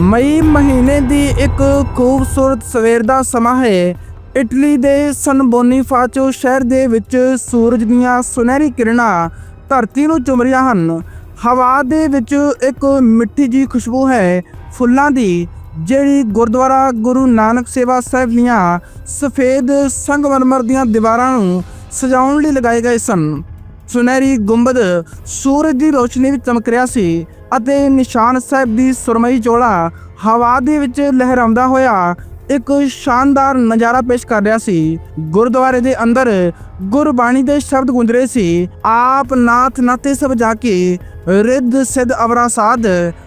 ਮਈ ਮਹੀਨੇ ਦੀ ਇੱਕ ਖੂਬਸੂਰਤ ਸਵੇਰ ਦਾ ਸਮਾਂ ਹੈ। ਇਟਲੀ ਦੇ ਸਨ ਬੋਨੀਫਾਚੋ ਸ਼ਹਿਰ ਦੇ ਵਿੱਚ ਸੂਰਜ ਦੀਆਂ ਸੁਨਹਿਰੀ ਕਿਰਨਾਂ ਧਰਤੀ ਨੂੰ ਚੁੰਮ ਰਹੀਆਂ ਹਨ। ਹਵਾ ਦੇ ਵਿੱਚ ਇੱਕ ਮਿੱਠੀ ਜੀ ਖੁਸ਼ਬੂ ਹੈ ਫੁੱਲਾਂ ਦੀ, ਜਿਹੜੀ ਗੁਰਦੁਆਰਾ ਗੁਰੂ ਨਾਨਕ ਸੇਵਾ ਸਾਹਿਬ ਦੀਆਂ ਸਫੇਦ ਸੰਗਮਰਮਰ ਦੀਆਂ ਦੀਵਾਰਾਂ ਨੂੰ ਸਜਾਉਣ ਲਈ ਲਗਾਏ ਗਏ ਸਨ। ਸੁਨਹਿਰੀ ਗੁੰਬਦ ਸੂਰਜ ਦੀ ਰੋਸ਼ਨੀ ਵਿੱਚ ਚਮਕ ਰਿਹਾ ਸੀ। ਅਤੇ ਨਿਸ਼ਾਨ ਸਾਹਿਬ ਦੀ ਸੁਰਮਈ ਚੋਲਾ ਹਵਾ ਦੇ ਵਿੱਚ ਲਹਿਰਾਉਂਦਾ ਹੋਇਆ ਇੱਕ ਸ਼ਾਨਦਾਰ ਨਜ਼ਾਰਾ ਪੇਸ਼ ਕਰ ਰਿਹਾ ਸੀ। ਗੁਰਦੁਆਰੇ ਦੇ ਅੰਦਰ ਗੁਰਬਾਣੀ ਦੇ ਸ਼ਬਦ ਗੂੰਜ ਰਹੇ ਸੀ, ਆਪ ਨਾਥ ਨਾਤੇ ਸਭ ਜਾ ਕੇ ਰਿੱਧ ਸਿੱਧ ਅਵਰਾ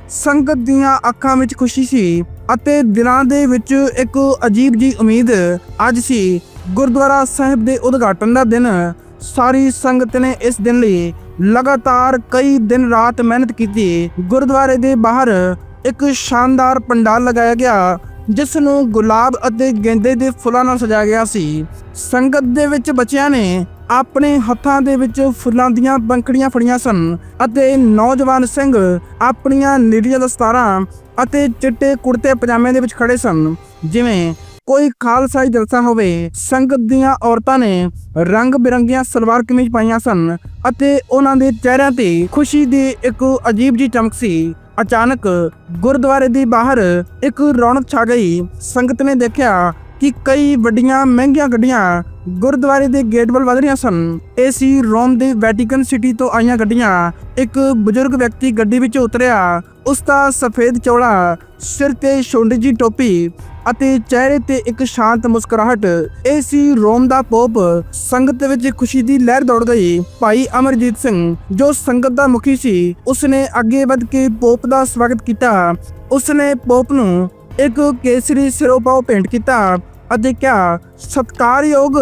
ਸੰਗਤ ਦੀਆਂ ਅੱਖਾਂ ਵਿੱਚ ਖੁਸ਼ੀ ਸੀ ਅਤੇ ਦਿਲਾਂ ਦੇ ਵਿੱਚ ਇੱਕ ਅਜੀਬ ਜੀ ਉਮੀਦ ਅੱਜ ਸੀ। ਗੁਰਦੁਆਰਾ ਸਾਹਿਬ ਦੇ ਉਦਘਾਟਨ ਦਾ ਦਿਨ ਸਾਰੀ ਸੰਗਤ ਨੇ ਇਸ ਦਿਨ ਲਈ ਲਗਾਤਾਰ ਕਈ ਦਿਨ ਰਾਤ ਮਿਹਨਤ ਕੀਤੀ, ਗੁਰਦੁਆਰੇ ਦੇ ਬਾਹਰ ਇੱਕ ਸ਼ਾਨਦਾਰ ਪੰਡਾਲ ਲਗਾਇਆ ਗਿਆ ਜਿਸ ਨੂੰ ਗੁਲਾਬ ਅਤੇ ਗੇਂਦੇ ਦੇ ਫੁੱਲਾਂ ਨਾਲ ਸਜਾਇਆ ਗਿਆ ਸੀ। ਸੰਗਤ ਦੇ ਵਿੱਚ ਬੱਚਿਆਂ ਨੇ ਆਪਣੇ ਹੱਥਾਂ ਦੇ ਵਿੱਚ ਫੁੱਲਾਂ ਦੀਆਂ ਪੰਖੜੀਆਂ ਫੜੀਆਂ ਸਨ ਅਤੇ ਨੌਜਵਾਨ ਸਿੰਘ ਆਪਣੀਆਂ ਨੀਲੀਆਂ ਦਸਤਾਰਾਂ ਅਤੇ ਚਿੱਟੇ ਕੁੜਤੇ ਪਜਾਮੇ ਦੇ ਵਿੱਚ ਖੜੇ ਸਨ, ਜਿਵੇਂ ਕੋਈ ਖਾਲਸਾਈ ਜਲਸਾ ਹੋਵੇ, ਸੰਗਤ ਦੀਆਂ ਔਰਤਾਂ ਨੇ ਰੰਗ ਬਿਰੰਗੀਆਂ ਸਲਵਾਰ ਕਮੀਜ਼ ਪਾਈਆਂ ਸਨ ਅਤੇ ਉਹਨਾਂ ਦੇ ਚਿਹਰਿਆਂ ਤੇ ਖੁਸ਼ੀ ਦੀ ਇੱਕ ਅਜੀਬ ਜੀ ਚਮਕ ਸੀ। ਅਚਾਨਕ ਗੁਰਦੁਆਰੇ ਦੇ ਬਾਹਰ ਇੱਕ ਰੌਣਕ ਛਾ ਗਈ। ਸੰਗਤ ਨੇ ਦੇਖਿਆ ਕਿ ਕਈ ਵੱਡੀਆਂ ਮਹਿੰਗੀਆਂ ਗੱਡੀਆਂ ਗੁਰਦੁਆਰੇ ਦੇ ਗੇਟ ਵੱਲ ਵਧ ਰਹੀਆਂ ਸਨ। ਇਹ ਸੀ ਰੋਮ ਦੇ ਵੈਟੀਕਨ ਸਿਟੀ ਤੋਂ ਆਈਆਂ ਗੱਡੀਆਂ ਇੱਕ ਬਜ਼ੁਰਗ ਵਿਅਕਤੀ ਗੱਡੀ ਵਿੱਚ ਉਤਰਿਆ ਉਸ ਦਾ ਸਫੇਦ ਚੌੜਾ, ਸਿਰ ਤੇ ਛੋਟੀ ਜੀ ਟੋਪੀ ਅਤੇ ਚਿਹਰੇ ਤੇ ਇੱਕ ਸ਼ਾਂਤ ਮੁਸਕਰਾਹਟ, ਇਹ ਸੀ ਰੋਮ ਦਾ ਪੋਪ। ਸੰਗਤ ਵਿੱਚ ਖੁਸ਼ੀ ਦੀ ਲਹਿਰ ਦੌੜ ਗਈ। ਭਾਈ ਅਮਰਜੀਤ ਸਿੰਘ, ਜੋ ਸੰਗਤ ਦਾ ਮੁਖੀ ਸੀ, ਉਸਨੇ ਅੱਗੇ ਵੱਧ ਕੇ ਪੋਪ ਦਾ ਸਵਾਗਤ ਕੀਤਾ। ਉਸਨੇ ਪੋਪ ਨੂੰ ਇੱਕ ਕੇਸਰੀ ਸਿਰੋਪਾਓ ਭੇਂਟ ਕੀਤਾ ਅਤੇ ਕਿਹਾ, ਸਤਿਕਾਰਯੋਗ,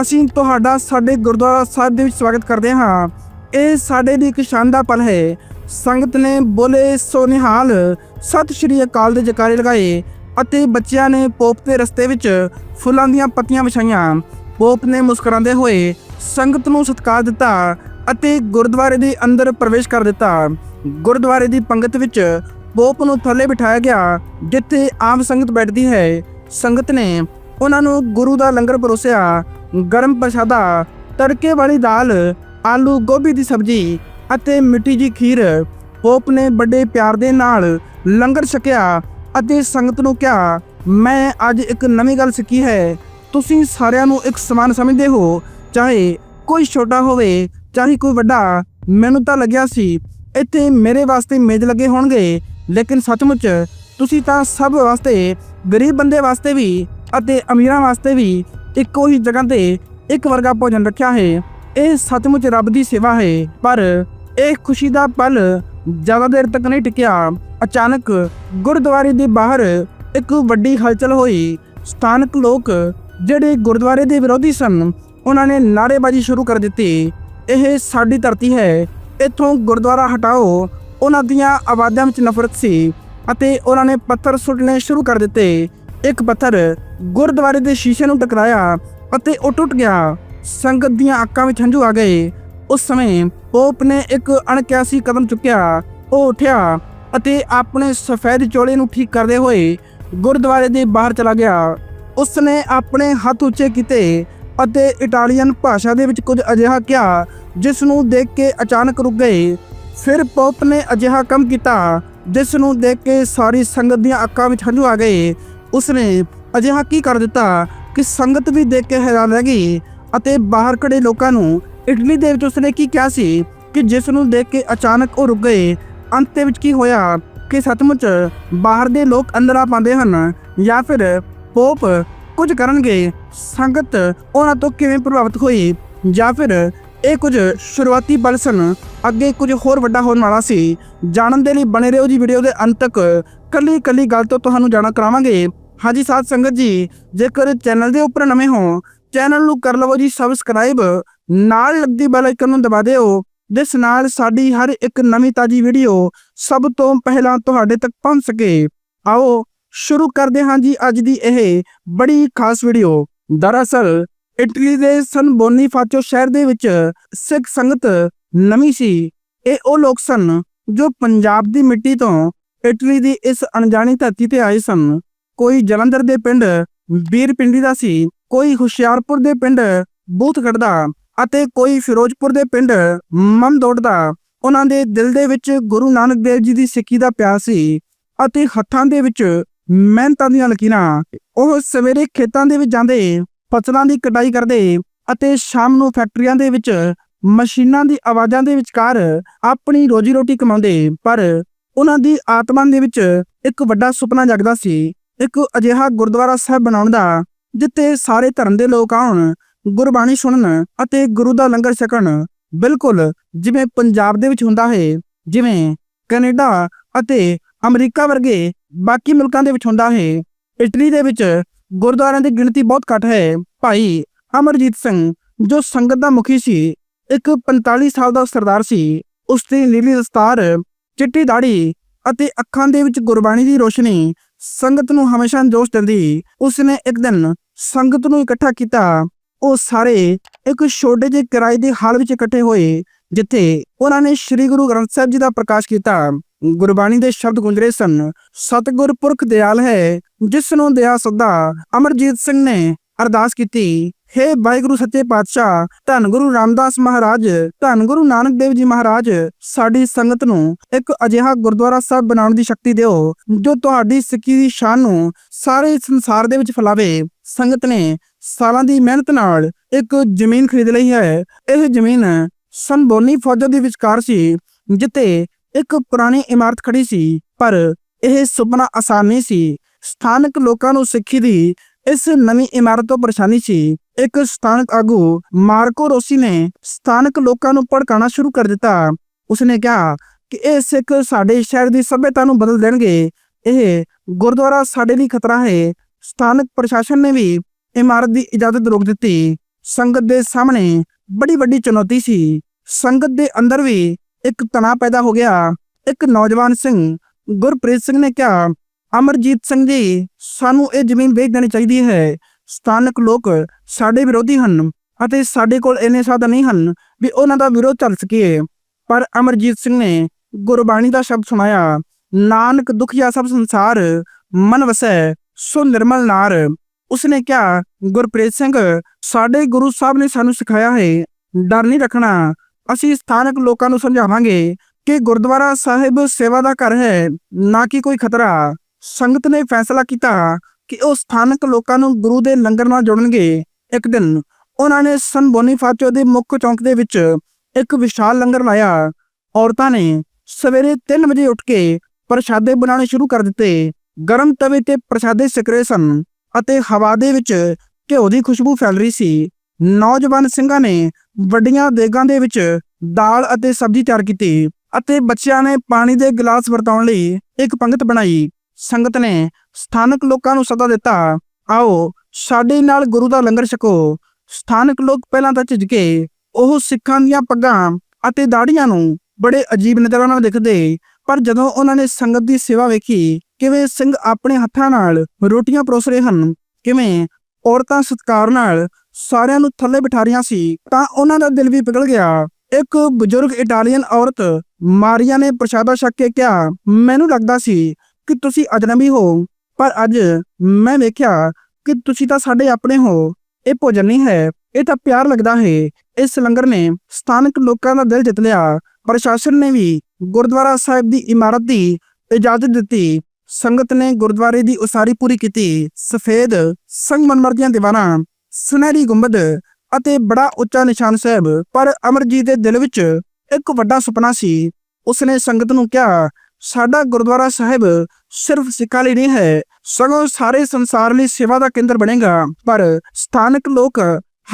ਅਸੀਂ ਤੁਹਾਡਾ ਸਾਡੇ ਗੁਰਦੁਆਰਾ ਸਾਹਿਬ ਦੇ ਵਿੱਚ ਸਵਾਗਤ ਕਰਦੇ ਹਾਂ। ਇਹ ਸਾਡੇ ਲਈ ਇੱਕ ਸ਼ਾਨਦਾਰ ਪਲ ਹੈ। ਸੰਗਤ ਨੇ ਬੋਲੇ ਸੋਨਿਹਾਲ ਸਤਿ ਸ਼੍ਰੀ ਅਕਾਲ ਦੇ ਜਕਾਰੇ ਲਗਾਏ ਅਤੇ ਬੱਚਿਆਂ ਨੇ ਪੋਪ ਦੇ ਰਸਤੇ ਵਿੱਚ ਫੁੱਲਾਂ ਦੀਆਂ ਪੱਤੀਆਂ ਵਿਛਾਈਆਂ। ਪੋਪ ਨੇ ਮੁਸਕਰਾਉਂਦੇ ਹੋਏ ਸੰਗਤ ਨੂੰ ਸਤਿਕਾਰ ਦਿੱਤਾ ਅਤੇ ਗੁਰਦੁਆਰੇ ਦੇ ਅੰਦਰ ਪ੍ਰਵੇਸ਼ ਕਰ ਦਿੱਤਾ। ਗੁਰਦੁਆਰੇ ਦੀ ਪੰਗਤ ਵਿੱਚ ਪੋਪ ਨੂੰ ਥੱਲੇ ਬਿਠਾਇਆ ਗਿਆ, ਜਿੱਥੇ ਆਮ ਸੰਗਤ ਬੈਠਦੀ ਹੈ। ਸੰਗਤ ਨੇ ਉਹਨਾਂ ਨੂੰ ਗੁਰੂ ਦਾ ਲੰਗਰ ਪਰੋਸਿਆ। ਗਰਮ ਪ੍ਰਸ਼ਾਦਾ, ਤੜਕੇ ਵਾਲੀ ਦਾਲ, ਆਲੂ ਗੋਭੀ ਦੀ ਸਬਜ਼ੀ ਅਤੇ ਮਿੱਟੀ ਜੀ ਖੀਰ ਪੋਪ ਨੇ ਵੱਡੇ ਪਿਆਰ ਦੇ ਨਾਲ ਲੰਗਰ ਛਕਿਆ ਅਤੇ ਸੰਗਤ ਨੂੰ ਕਿਹਾ, ਮੈਂ ਅੱਜ ਇੱਕ ਨਵੀਂ ਗੱਲ ਸਿੱਖੀ ਹੈ। ਤੁਸੀਂ ਸਾਰਿਆਂ ਨੂੰ ਇੱਕ ਸਮਾਨ ਸਮਝਦੇ ਹੋ, ਚਾਹੇ ਕੋਈ ਛੋਟਾ ਹੋਵੇ, ਚਾਹੇ ਕੋਈ ਵੱਡਾ। ਮੈਨੂੰ ਤਾਂ ਲੱਗਿਆ ਸੀ, ਇੱਥੇ ਮੇਰੇ ਵਾਸਤੇ ਮੇਜ਼ ਲੱਗੇ ਹੋਣਗੇ। ਲੇਕਿਨ ਸੱਚਮੁੱਚ, ਤੁਸੀਂ ਤਾਂ ਸਭ ਵਾਸਤੇ, ਗਰੀਬ ਬੰਦੇ ਵਾਸਤੇ ਵੀ ਅਤੇ ਅਮੀਰਾਂ ਵਾਸਤੇ ਵੀ ਇੱਕੋ ਹੀ ਜਗ੍ਹਾ ਤੇ ਇੱਕ ਵਰਗਾ ਭੋਜਨ ਰੱਖਿਆ ਹੈ। ਇਹ ਸੱਚਮੁੱਚ ਰੱਬ ਦੀ ਸੇਵਾ ਹੈ। ਪਰ ਇਹ ਖੁਸ਼ੀ ਦਾ ਪਲ ਜ਼ਿਆਦਾ ਦੇਰ ਤੱਕ ਨਹੀਂ ਟਿਕਿਆ। ਅਚਾਨਕ ਗੁਰਦੁਆਰੇ ਦੇ ਬਾਹਰ ਇੱਕ ਵੱਡੀ ਹਲਚਲ ਹੋਈ। ਸਥਾਨਕ ਲੋਕ ਜਿਹੜੇ ਗੁਰਦੁਆਰੇ ਦੇ ਵਿਰੋਧੀ ਸਨ, ਉਹਨਾਂ ਨੇ ਨਾਅਰੇਬਾਜ਼ੀ ਸ਼ੁਰੂ ਕਰ ਦਿੱਤੀ। ਇਹ ਸਾਡੀ ਧਰਤੀ ਹੈ, ਇੱਥੋਂ ਗੁਰਦੁਆਰਾ ਹਟਾਓ। ਉਹਨਾਂ ਦੀਆਂ ਆਵਾਜ਼ਾਂ ਵਿੱਚ ਨਫ਼ਰਤ ਸੀ ਅਤੇ ਉਹਨਾਂ ਨੇ ਪੱਥਰ ਸੁੱਟਣੇ ਸ਼ੁਰੂ ਕਰ ਦਿੱਤੇ। ਇੱਕ ਪੱਥਰ ਗੁਰਦੁਆਰੇ ਦੇ ਸ਼ੀਸ਼ੇ ਨੂੰ ਟਕਰਾਇਆ ਅਤੇ ਉਹ ਟੁੱਟ ਗਿਆ। ਸੰਗਤ ਦੀਆਂ ਅੱਖਾਂ ਵਿੱਚ ਹੰਝੂ ਆ ਗਏ। ਉਸ ਸਮੇਂ ਪੋਪ ਨੇ ਇੱਕ ਅਣਕਿਆਸੀ ਕਦਮ ਚੁੱਕਿਆ, ਉਹ ਉੱਠਿਆ ਅਤੇ ਆਪਣੇ ਸਫੈਦ ਚੋਲੇ ਨੂੰ ਠੀਕ ਕਰਦੇ ਹੋਏ ਗੁਰਦੁਆਰੇ ਦੇ ਬਾਹਰ ਚਲਾ ਗਿਆ। ਉਸ ਨੇ ਆਪਣੇ ਹੱਥ ਉੱਚੇ ਕੀਤੇ ਅਤੇ ਇਟਾਲੀਅਨ ਭਾਸ਼ਾ ਦੇ ਵਿੱਚ ਕੁਝ ਅਜਿਹਾ ਕਿਹਾ ਜਿਸ ਨੂੰ ਦੇਖ ਕੇ ਅਚਾਨਕ ਰੁਕ ਗਏ। ਫਿਰ ਪੋਪ ਨੇ ਅਜਿਹਾ ਕੰਮ ਕੀਤਾ ਜਿਸ ਨੂੰ ਦੇਖ ਕੇ ਸਾਰੀ ਸੰਗਤ ਦੀਆਂ ਅੱਖਾਂ ਵਿੱਚ ਹੰਝੂ ਆ ਗਏ। ਉਸਨੇ ਅਜਿਹਾ ਕੀ ਕਰ ਦਿੱਤਾ ਕਿ ਸੰਗਤ ਵੀ ਦੇਖ ਕੇ ਹੈਰਾਨ ਰਹਿ ਗਈ ਅਤੇ ਬਾਹਰ ਖੜੇ ਲੋਕਾਂ ਨੂੰ ਇਟਲੀ ਦੇ ਵਿੱਚ ਉਸਨੇ ਕੀ ਕਿਹਾ ਸੀ ਕਿ ਜਿਸ ਨੂੰ ਦੇਖ ਕੇ ਅਚਾਨਕ ਉਹ ਰੁਕ ਗਏ? ਅੰਤ ਦੇ ਵਿੱਚ ਕੀ ਹੋਇਆ ਕਿ ਸੱਚਮੁੱਚ ਬਾਹਰ ਦੇ ਲੋਕ ਅੰਦਰ ਆ ਪਾਉਂਦੇ ਹਨ ਜਾਂ ਫਿਰ ਪੋਪ ਕੁਝ ਕਰਨਗੇ? ਸੰਗਤ ਉਹਨਾਂ ਤੋਂ ਕਿਵੇਂ ਪ੍ਰਭਾਵਿਤ ਹੋਈ? ਜਾਂ ਫਿਰ ਇਹ ਕੁਝ ਸ਼ੁਰੂਆਤੀ ਬਲ ਸਨ? ਅੱਗੇ ਕੁਝ ਹੋਰ ਵੱਡਾ ਹੋਣ ਵਾਲਾ ਸੀ। ਜਾਣਨ ਦੇ ਲਈ ਬਣੇ ਰਹੋ ਜੀ ਵੀਡੀਓ ਦੇ ਅੰਤ ਤੱਕ। ਕੱਲੀ ਕੱਲੀ ਗੱਲ ਤੋਂ ਤੁਹਾਨੂੰ ਜਾਣਾ ਕਰਾਵਾਂਗੇ। ਹਾਂਜੀ ਸਾਥ ਸੰਗਤ ਜੀ, ਜੇਕਰ ਚੈਨਲ ਦੇ ਉੱਪਰ ਨਵੇਂ ਹੋ, ਚੈਨਲ ਨੂੰ ਕਰ ਲਵੋ ਜੀ ਸਬਸਕ੍ਰਾਈਬ ਨਾਲ ਲੱਗਦੀ ਬੈਲ ਆਈਕਨ ਨੂੰ ਦਬਾ ਦਿਓ। ਜਿਸ ਨਾਲ ਸਾਡੀ ਹਰ ਇੱਕ ਨਵੀਂ ਤਾਜੀ ਵੀਡੀਓ ਸਭ ਤੋਂ ਪਹਿਲਾਂ ਤੁਹਾਡੇ ਤੱਕ ਪਹੁੰਚ ਸਕੇ। ਆਓ ਸ਼ੁਰੂ ਕਰਦੇ ਹਾਂ ਜੀ ਅੱਜ ਦੀ ਇਹ ਬੜੀ ਖਾਸ ਵੀਡੀਓ। ਦਰਅਸਲ, ਇਟਲੀ ਦੇ ਸਨ ਬੋਨੀਫਾਚੋ ਸ਼ਹਿਰ ਦੇ ਵਿੱਚ ਸਿੱਖ ਸੰਗਤ ਨਵੀਂ ਸੀ। ਇਹ ਉਹ ਲੋਕ ਸਨ ਜੋ ਪੰਜਾਬ ਦੀ ਮਿੱਟੀ ਤੋਂ ਇਟਲੀ ਦੀ ਇਸ ਅਣਜਾਣੀ ਧਰਤੀ ਤੇ ਆਏ ਸਨ। ਕੋਈ ਜਲੰਧਰ ਦੇ ਪਿੰਡ ਵੀਰ ਪਿੰਡੀ ਦਾ ਸੀ। ਕੋਈ ਹੁਸ਼ਿਆਰਪੁਰ ਦੇ ਪਿੰਡ, ਬੂਥਗੜ੍ਹ ਦਾ। ਅਤੇ ਕੋਈ ਫਿਰੋਜ਼ਪੁਰ ਦੇ ਪਿੰਡ ਮਮਦੋੜ ਦਾ, ਉਹਨਾਂ ਦੇ ਦਿਲ ਦੇ ਵਿੱਚ ਗੁਰੂ ਨਾਨਕ ਦੇਵ ਜੀ ਦੀ ਸਿੱਖੀ ਦਾ ਪਿਆਰ ਸੀ ਅਤੇ ਹੱਥਾਂ ਦੇ ਵਿੱਚ ਮਿਹਨਤਾਂ ਦੀਆਂ ਲਕੀਰਾਂ। ਉਹ ਸਵੇਰੇ ਖੇਤਾਂ ਦੇ ਵਿੱਚ ਜਾਂਦੇ, ਫਸਲਾਂ ਦੀ ਕਟਾਈ ਕਰਦੇ ਅਤੇ ਸ਼ਾਮ ਨੂੰ ਫੈਕਟਰੀਆਂ ਦੇ ਵਿੱਚ ਮਸ਼ੀਨਾਂ ਦੀ ਆਵਾਜ਼ਾਂ ਦੇ ਵਿਚਕਾਰ ਆਪਣੀ ਰੋਜੀ ਰੋਟੀ ਕਮਾਉਂਦੇ। ਪਰ ਉਹਨਾਂ ਦੀ ਆਤਮਾ ਦੇ ਵਿੱਚ ਇੱਕ ਵੱਡਾ ਸੁਪਨਾ ਜਗਦਾ ਸੀ। ਇੱਕ ਅਜਿਹਾ ਗੁਰਦੁਆਰਾ ਸਾਹਿਬ ਬਣਾਉਣ ਦਾ, ਜਿੱਥੇ ਸਾਰੇ ਧਰਮ ਦੇ ਲੋਕ ਆਉਣ ਗੁਰਬਾਣੀ ਸੁਣਨ ਅਤੇ ਗੁਰੂ ਦਾ ਲੰਗਰ ਛਕਣ। ਬਿਲਕੁਲ, ਜਿਵੇਂ ਪੰਜਾਬ ਦੇ ਵਿੱਚ ਹੁੰਦਾ ਹੈ, ਜਿਵੇਂ ਕੈਨੇਡਾ ਅਤੇ ਅਮਰੀਕਾ ਵਰਗੇ ਬਾਕੀ ਮੁਲਕਾਂ ਦੇ ਵਿੱਚ ਹੁੰਦਾ ਹੈ। ਇਟਲੀ ਦੇ ਵਿੱਚ ਗੁਰਦੁਆਰਿਆਂ ਦੀ ਗਿਣਤੀ ਬਹੁਤ ਘੱਟ ਹੈ। ਭਾਈ ਅਮਰਜੀਤ ਸਿੰਘ, ਜੋ ਸੰਗਤ ਦਾ ਮੁਖੀ ਸੀ, ਇੱਕ 45 ਸਾਲ ਦਾ ਸਰਦਾਰ ਸੀ। ਉਸ ਦੀ ਨੀਲੀ ਦਸਤਾਰ, ਚਿੱਟੀ ਦਾੜੀ ਅਤੇ ਅੱਖਾਂ ਦੇ ਵਿੱਚ ਗੁਰਬਾਣੀ ਦੀ ਰੋਸ਼ਨੀ ਸੰਗਤ ਨੂੰ ਹਮੇਸ਼ਾ ਜੋਸ਼ ਦਿੰਦੀ। ਉਸਨੇ ਇੱਕ ਦਿਨ ਸੰਗਤ ਨੂੰ ਇਕੱਠਾ ਕੀਤਾ। ਉਹ ਸਾਰੇ ਇੱਕ ਛੋਟੇ ਜਿਹੇ ਕਿਰਾਏ ਦੇ ਹਾਲ ਵਿੱਚ ਇਕੱਠੇ ਹੋਏ, ਜਿੱਥੇ ਉਹਨਾਂ ਨੇ ਸ੍ਰੀ ਗੁਰੂ ਗ੍ਰੰਥ ਸਾਹਿਬ ਜੀ ਦਾ ਪ੍ਰਕਾਸ਼ ਕੀਤਾ। ਗੁਰਬਾਣੀ ਦੇ ਸ਼ਬਦ ਗੁੰਜਰੇ ਸਨ, ਸਤਿਗੁਰ ਪੁਰਖ ਦਿਆਲ ਹੈ, ਜਿਸ ਨੂੰ ਦਇਆ ਸਦਾ ਅਮਰਜੀਤ ਸਿੰਘ ਨੇ ਅਰਦਾਸ ਕੀਤੀ। ਹੇ ਵਾਹਿਗੁਰੂ ਸੱਚੇ ਪਾਤਸ਼ਾਹ, ਧੰਨ ਗੁਰੂ ਰਾਮਦਾਸ ਮਹਾਰਾਜ, ਧੰਨ ਗੁਰੂ ਨਾਨਕ ਦੇਵ ਜੀ ਮਹਾਰਾਜ, ਸਾਡੀ ਸੰਗਤ ਨੂੰ ਇੱਕ ਅਜਿਹਾ ਗੁਰਦੁਆਰਾ ਸਾਹਿਬ ਬਣਾਉਣ ਦੀ ਸ਼ਕਤੀ ਦਿਓ, ਜੋ ਤੁਹਾਡੀ ਸਿੱਖੀ ਦੀ ਸ਼ਾਨ ਨੂੰ ਸਾਰੇ ਸੰਸਾਰ ਦੇ ਵਿੱਚ ਫੈਲਾਵੇ। ਸੰਗਤ ਨੇ ਸਾਲਾਂ ਦੀ ਮਿਹਨਤ ਨਾਲ ਇੱਕ ਜ਼ਮੀਨ ਖਰੀਦ ਲਈ ਹੈ। ਇਹ ਜ਼ਮੀਨ ਸੰਬੋਨੀ ਫੌਜ ਦੇ ਵਿਚਕਾਰ ਸੀ, ਜਿੱਥੇ ਇੱਕ ਪੁਰਾਣੀ ਇਮਾਰਤ ਖੜੀ ਸੀ, ਪਰ ਇਹ ਸੁਪਨਾ ਆਸਾਨ ਨਹੀਂ ਸੀ। ਸਥਾਨਕ ਲੋਕਾਂ ਨੂੰ ਸਿੱਖੀ ਦੀ ਇਸ ਨਵੀਂ ਇਮਾਰਤ ਤੋਂ ਪਰੇਸ਼ਾਨੀ ਸੀ। ਇੱਕ ਸਥਾਨਕ ਆਗੂ ਮਾਰਕੋ ਰੋਸੀ ਨੇ ਸਥਾਨਕ ਲੋਕਾਂ ਨੂੰ ਭੜਕਾਉਣਾ ਸ਼ੁਰੂ ਕਰ ਦਿੱਤਾ। ਉਸਨੇ ਕਿਹਾ ਕਿ ਇਹ ਸਿੱਖ ਸਾਡੇ ਸ਼ਹਿਰ ਦੀ ਸਭਿਅਤਾ ਨੂੰ ਬਦਲ ਦੇਣਗੇ। ਇਹ ਗੁਰਦੁਆਰਾ ਸਾਡੇ ਲਈ ਖਤਰਾ ਹੈ। ਸਥਾਨਕ ਪ੍ਰਸ਼ਾਸਨ ਨੇ ਵੀ ਇਮਾਰਤ ਦੀ ਇਜਾਜ਼ਤ ਰੋਕ ਦਿੱਤੀ। ਸੰਗਤ ਦੇ ਸਾਹਮਣੇ ਬੜੀ ਵੱਡੀ ਚੁਣੌਤੀ ਸੀ। ਸੰਗਤ ਦੇ ਅੰਦਰ ਵੀ ਇੱਕ ਤਣਾਅ ਪੈਦਾ ਹੋ ਗਿਆ। ਇੱਕ ਨੌਜਵਾਨ ਸਿੰਘ ਗੁਰਪ੍ਰੀਤ ਸਿੰਘ ਨੇ ਕਿਹਾ, ਅਮਰਜੀਤ ਸਿੰਘ ਜੀ, ਸਾਨੂੰ ਇਹ ਜ਼ਮੀਨ ਵੇਚ ਦੇਣੀ ਚਾਹੀਦੀ ਹੈ। ਸਥਾਨਕ ਲੋਕ ਸਾਡੇ ਵਿਰੋਧੀ ਹਨ ਅਤੇ ਸਾਡੇ ਕੋਲ ਇੰਨੇ ਸਾਧਨ ਨਹੀਂ ਹਨ ਵੀ ਉਹਨਾਂ ਦਾ ਵਿਰੋਧ ਚੱਲ ਸਕੀਏ। ਪਰ ਅਮਰਜੀਤ ਸਿੰਘ ਨੇ ਗੁਰਬਾਣੀ ਦਾ ਸ਼ਬਦ ਸੁਣਾਇਆ, ਨਾਨਕ ਦੁਖੀਆ ਸਭ ਸੰਸਾਰ ਮਨ ਵਸੈ ਸੋ ਨਿਰਮਲ ਨਾਰ ਉਸਨੇ ਕਿਹਾ, ਗੁਰਪ੍ਰੀਤ ਸਿੰਘ, ਸਾਡੇ ਗੁਰੂ ਸਾਹਿਬ ਨੇ ਸਾਨੂੰ ਸਿਖਾਇਆ ਹੈ, ਡਰ ਨਹੀਂ ਰੱਖਣਾ। ਅਸੀਂ ਸਥਾਨਕ ਲੋਕਾਂ ਨੂੰ ਸਮਝਾਵਾਂਗੇ ਕਿ ਗੁਰਦੁਆਰਾ ਸਾਹਿਬ ਸੇਵਾ ਦਾ ਘਰ ਹੈ, ਨਾ ਕਿ ਕੋਈ ਖਤਰਾ। ਸੰਗਤ ਨੇ ਫੈਸਲਾ ਕੀਤਾ ਕਿ ਉਹ ਸਥਾਨਕ ਲੋਕਾਂ ਨੂੰ ਗੁਰੂ ਦੇ ਲੰਗਰ ਨਾਲ ਜੋੜਨਗੇ। ਇੱਕ ਦਿਨ ਉਹਨਾਂ ਨੇ ਸਨ ਬੋਨੀਫਾਚੋ ਦੇ ਮੁੱਖ ਚੌਂਕ ਦੇ ਵਿੱਚ ਇੱਕ ਵਿਸ਼ਾਲ ਲੰਗਰ ਲਾਇਆ। ਔਰਤਾਂ ਨੇ ਸਵੇਰੇ 3 ਵਜੇ ਉੱਠ ਕੇ ਪ੍ਰਸ਼ਾਦੇ ਬਣਾਉਣੇ ਸ਼ੁਰੂ ਕਰ ਦਿੱਤੇ। ਗਰਮ ਤਵੇ ਤੇ ਪ੍ਰਸ਼ਾਦੇ ਸਿਕ ਰਹੇ ਸਨ ਅਤੇ ਹਵਾ ਦੇ ਵਿੱਚ ਘਿਓ ਦੀ ਖੁਸ਼ਬੂ ਫੈਲ ਰਹੀ ਸੀ। ਨੌਜਵਾਨ ਸਿੰਘਾਂ ਨੇ ਵੱਡੀਆਂ ਦੇਗਾਂ ਦੇ ਵਿੱਚ ਦਾਲ ਅਤੇ ਸਬਜ਼ੀ ਤਿਆਰ ਕੀਤੀ ਅਤੇ ਬੱਚਿਆਂ ਨੇ ਪਾਣੀ ਦੇ ਗਲਾਸ ਵਰਤਾਉਣ ਲਈ ਇੱਕ ਪੰਗਤ ਬਣਾਈ। ਸੰਗਤ ਨੇ ਸਥਾਨਕ ਲੋਕਾਂ ਨੂੰ ਸੱਦਾ ਦਿੱਤਾ, ਆਓ, ਸਾਡੇ ਨਾਲ ਗੁਰੂ ਦਾ ਲੰਗਰ ਛਕੋ। ਸਥਾਨਕ ਲੋਕ ਪਹਿਲਾਂ ਤਾਂ ਝਿਜਕੇ ਉਹ ਸਿੱਖਾਂ ਦੀਆਂ ਪੱਗਾਂ ਅਤੇ ਦਾੜੀਆਂ ਨੂੰ ਬੜੇ ਅਜੀਬ ਨਜ਼ਰਾਂ ਨਾਲ ਦੇਖਦੇ ਪਰ ਜਦੋਂ ਉਹਨਾਂ ਨੇ ਸੰਗਤ ਦੀ ਸੇਵਾ ਵੇਖੀ, ਕਿਵੇਂ ਸਿੰਘ ਆਪਣੇ ਹੱਥਾਂ ਨਾਲ ਰੋਟੀਆਂ ਪਰੋਸ ਰਹੇ ਹਨ, ਕਿਵੇਂ ਔਰਤਾਂ ਸਤਿਕਾਰ ਨਾਲ ਸਾਰਿਆਂ ਨੂੰ ਥੱਲੇ ਬਿਠਾ ਰਹੀਆਂ ਸੀ, ਤਾਂ ਉਹਨਾਂ ਦਾ ਦਿਲ ਵੀ ਪਿਘਲ ਗਿਆ। ਇੱਕ ਬਜ਼ੁਰਗ ਇਟਾਲੀਅਨ ਔਰਤ ਮਾਰੀਆ ਨੇ ਪ੍ਰਸ਼ਾਦਾ ਛਕ ਕੇ ਕਿਹਾ, ਮੈਨੂੰ ਲੱਗਦਾ ਸੀ ਕਿ ਤੁਸੀਂ ਅਜਨਬੀ ਹੋ, ਪਰ ਅੱਜ ਮੈਂ ਵੇਖਿਆ ਕਿ ਤੁਸੀਂ ਤਾਂ ਸਾਡੇ ਆਪਣੇ ਹੋ। ਇਹ ਭੋਜਨ ਨਹੀਂ ਹੈ, ਇਹ ਤਾਂ ਪਿਆਰ ਲੱਗਦਾ ਹੈ। ਇਸ ਲੰਗਰ ਨੇ ਸਥਾਨਕ ਲੋਕਾਂ ਦਾ ਦਿਲ ਜਿੱਤ ਲਿਆ। ਪ੍ਰਸ਼ਾਸਨ ਨੇ ਵੀ ਗੁਰਦੁਆਰਾ ਸਾਹਿਬ ਦੀ ਇਮਾਰਤ ਦੀ ਇਜਾਜ਼ਤ ਦਿੱਤੀ। ਸੰਗਤ ਨੇ ਗੁਰਦੁਆਰੇ ਦੀ ਉਸਾਰੀ ਪੂਰੀ ਕੀਤੀ। ਸਫੇਦ ਸੰਗਮਰਮਰ ਦੀਆਂ ਦੀਵਾਰਾਂ, ਸੁਨਹਿਰੀ ਗੁੰਬਦ ਅਤੇ ਬੜਾ ਉੱਚਾ ਨਿਸ਼ਾਨ ਸਾਹਿਬ। ਪਰ ਅਮਰਜੀਤ ਦੇ ਦਿਲ ਵਿੱਚ ਇੱਕ ਵੱਡਾ ਸੁਪਨਾ ਸੀ। ਉਸਨੇ ਸੰਗਤ ਨੂੰ ਕਿਹਾ, ਸਾਡਾ ਗੁਰਦੁਆਰਾ ਸਾਹਿਬ ਸਿਰਫ ਸਿੱਖਾਂ ਲਈ ਨਹੀਂ ਹੈ, ਸਗੋਂ ਸਾਰੇ ਸੰਸਾਰ ਲਈ ਸੇਵਾ ਦਾ ਕੇਂਦਰ ਬਣੇਗਾ। ਪਰ ਸਥਾਨਕ ਲੋਕ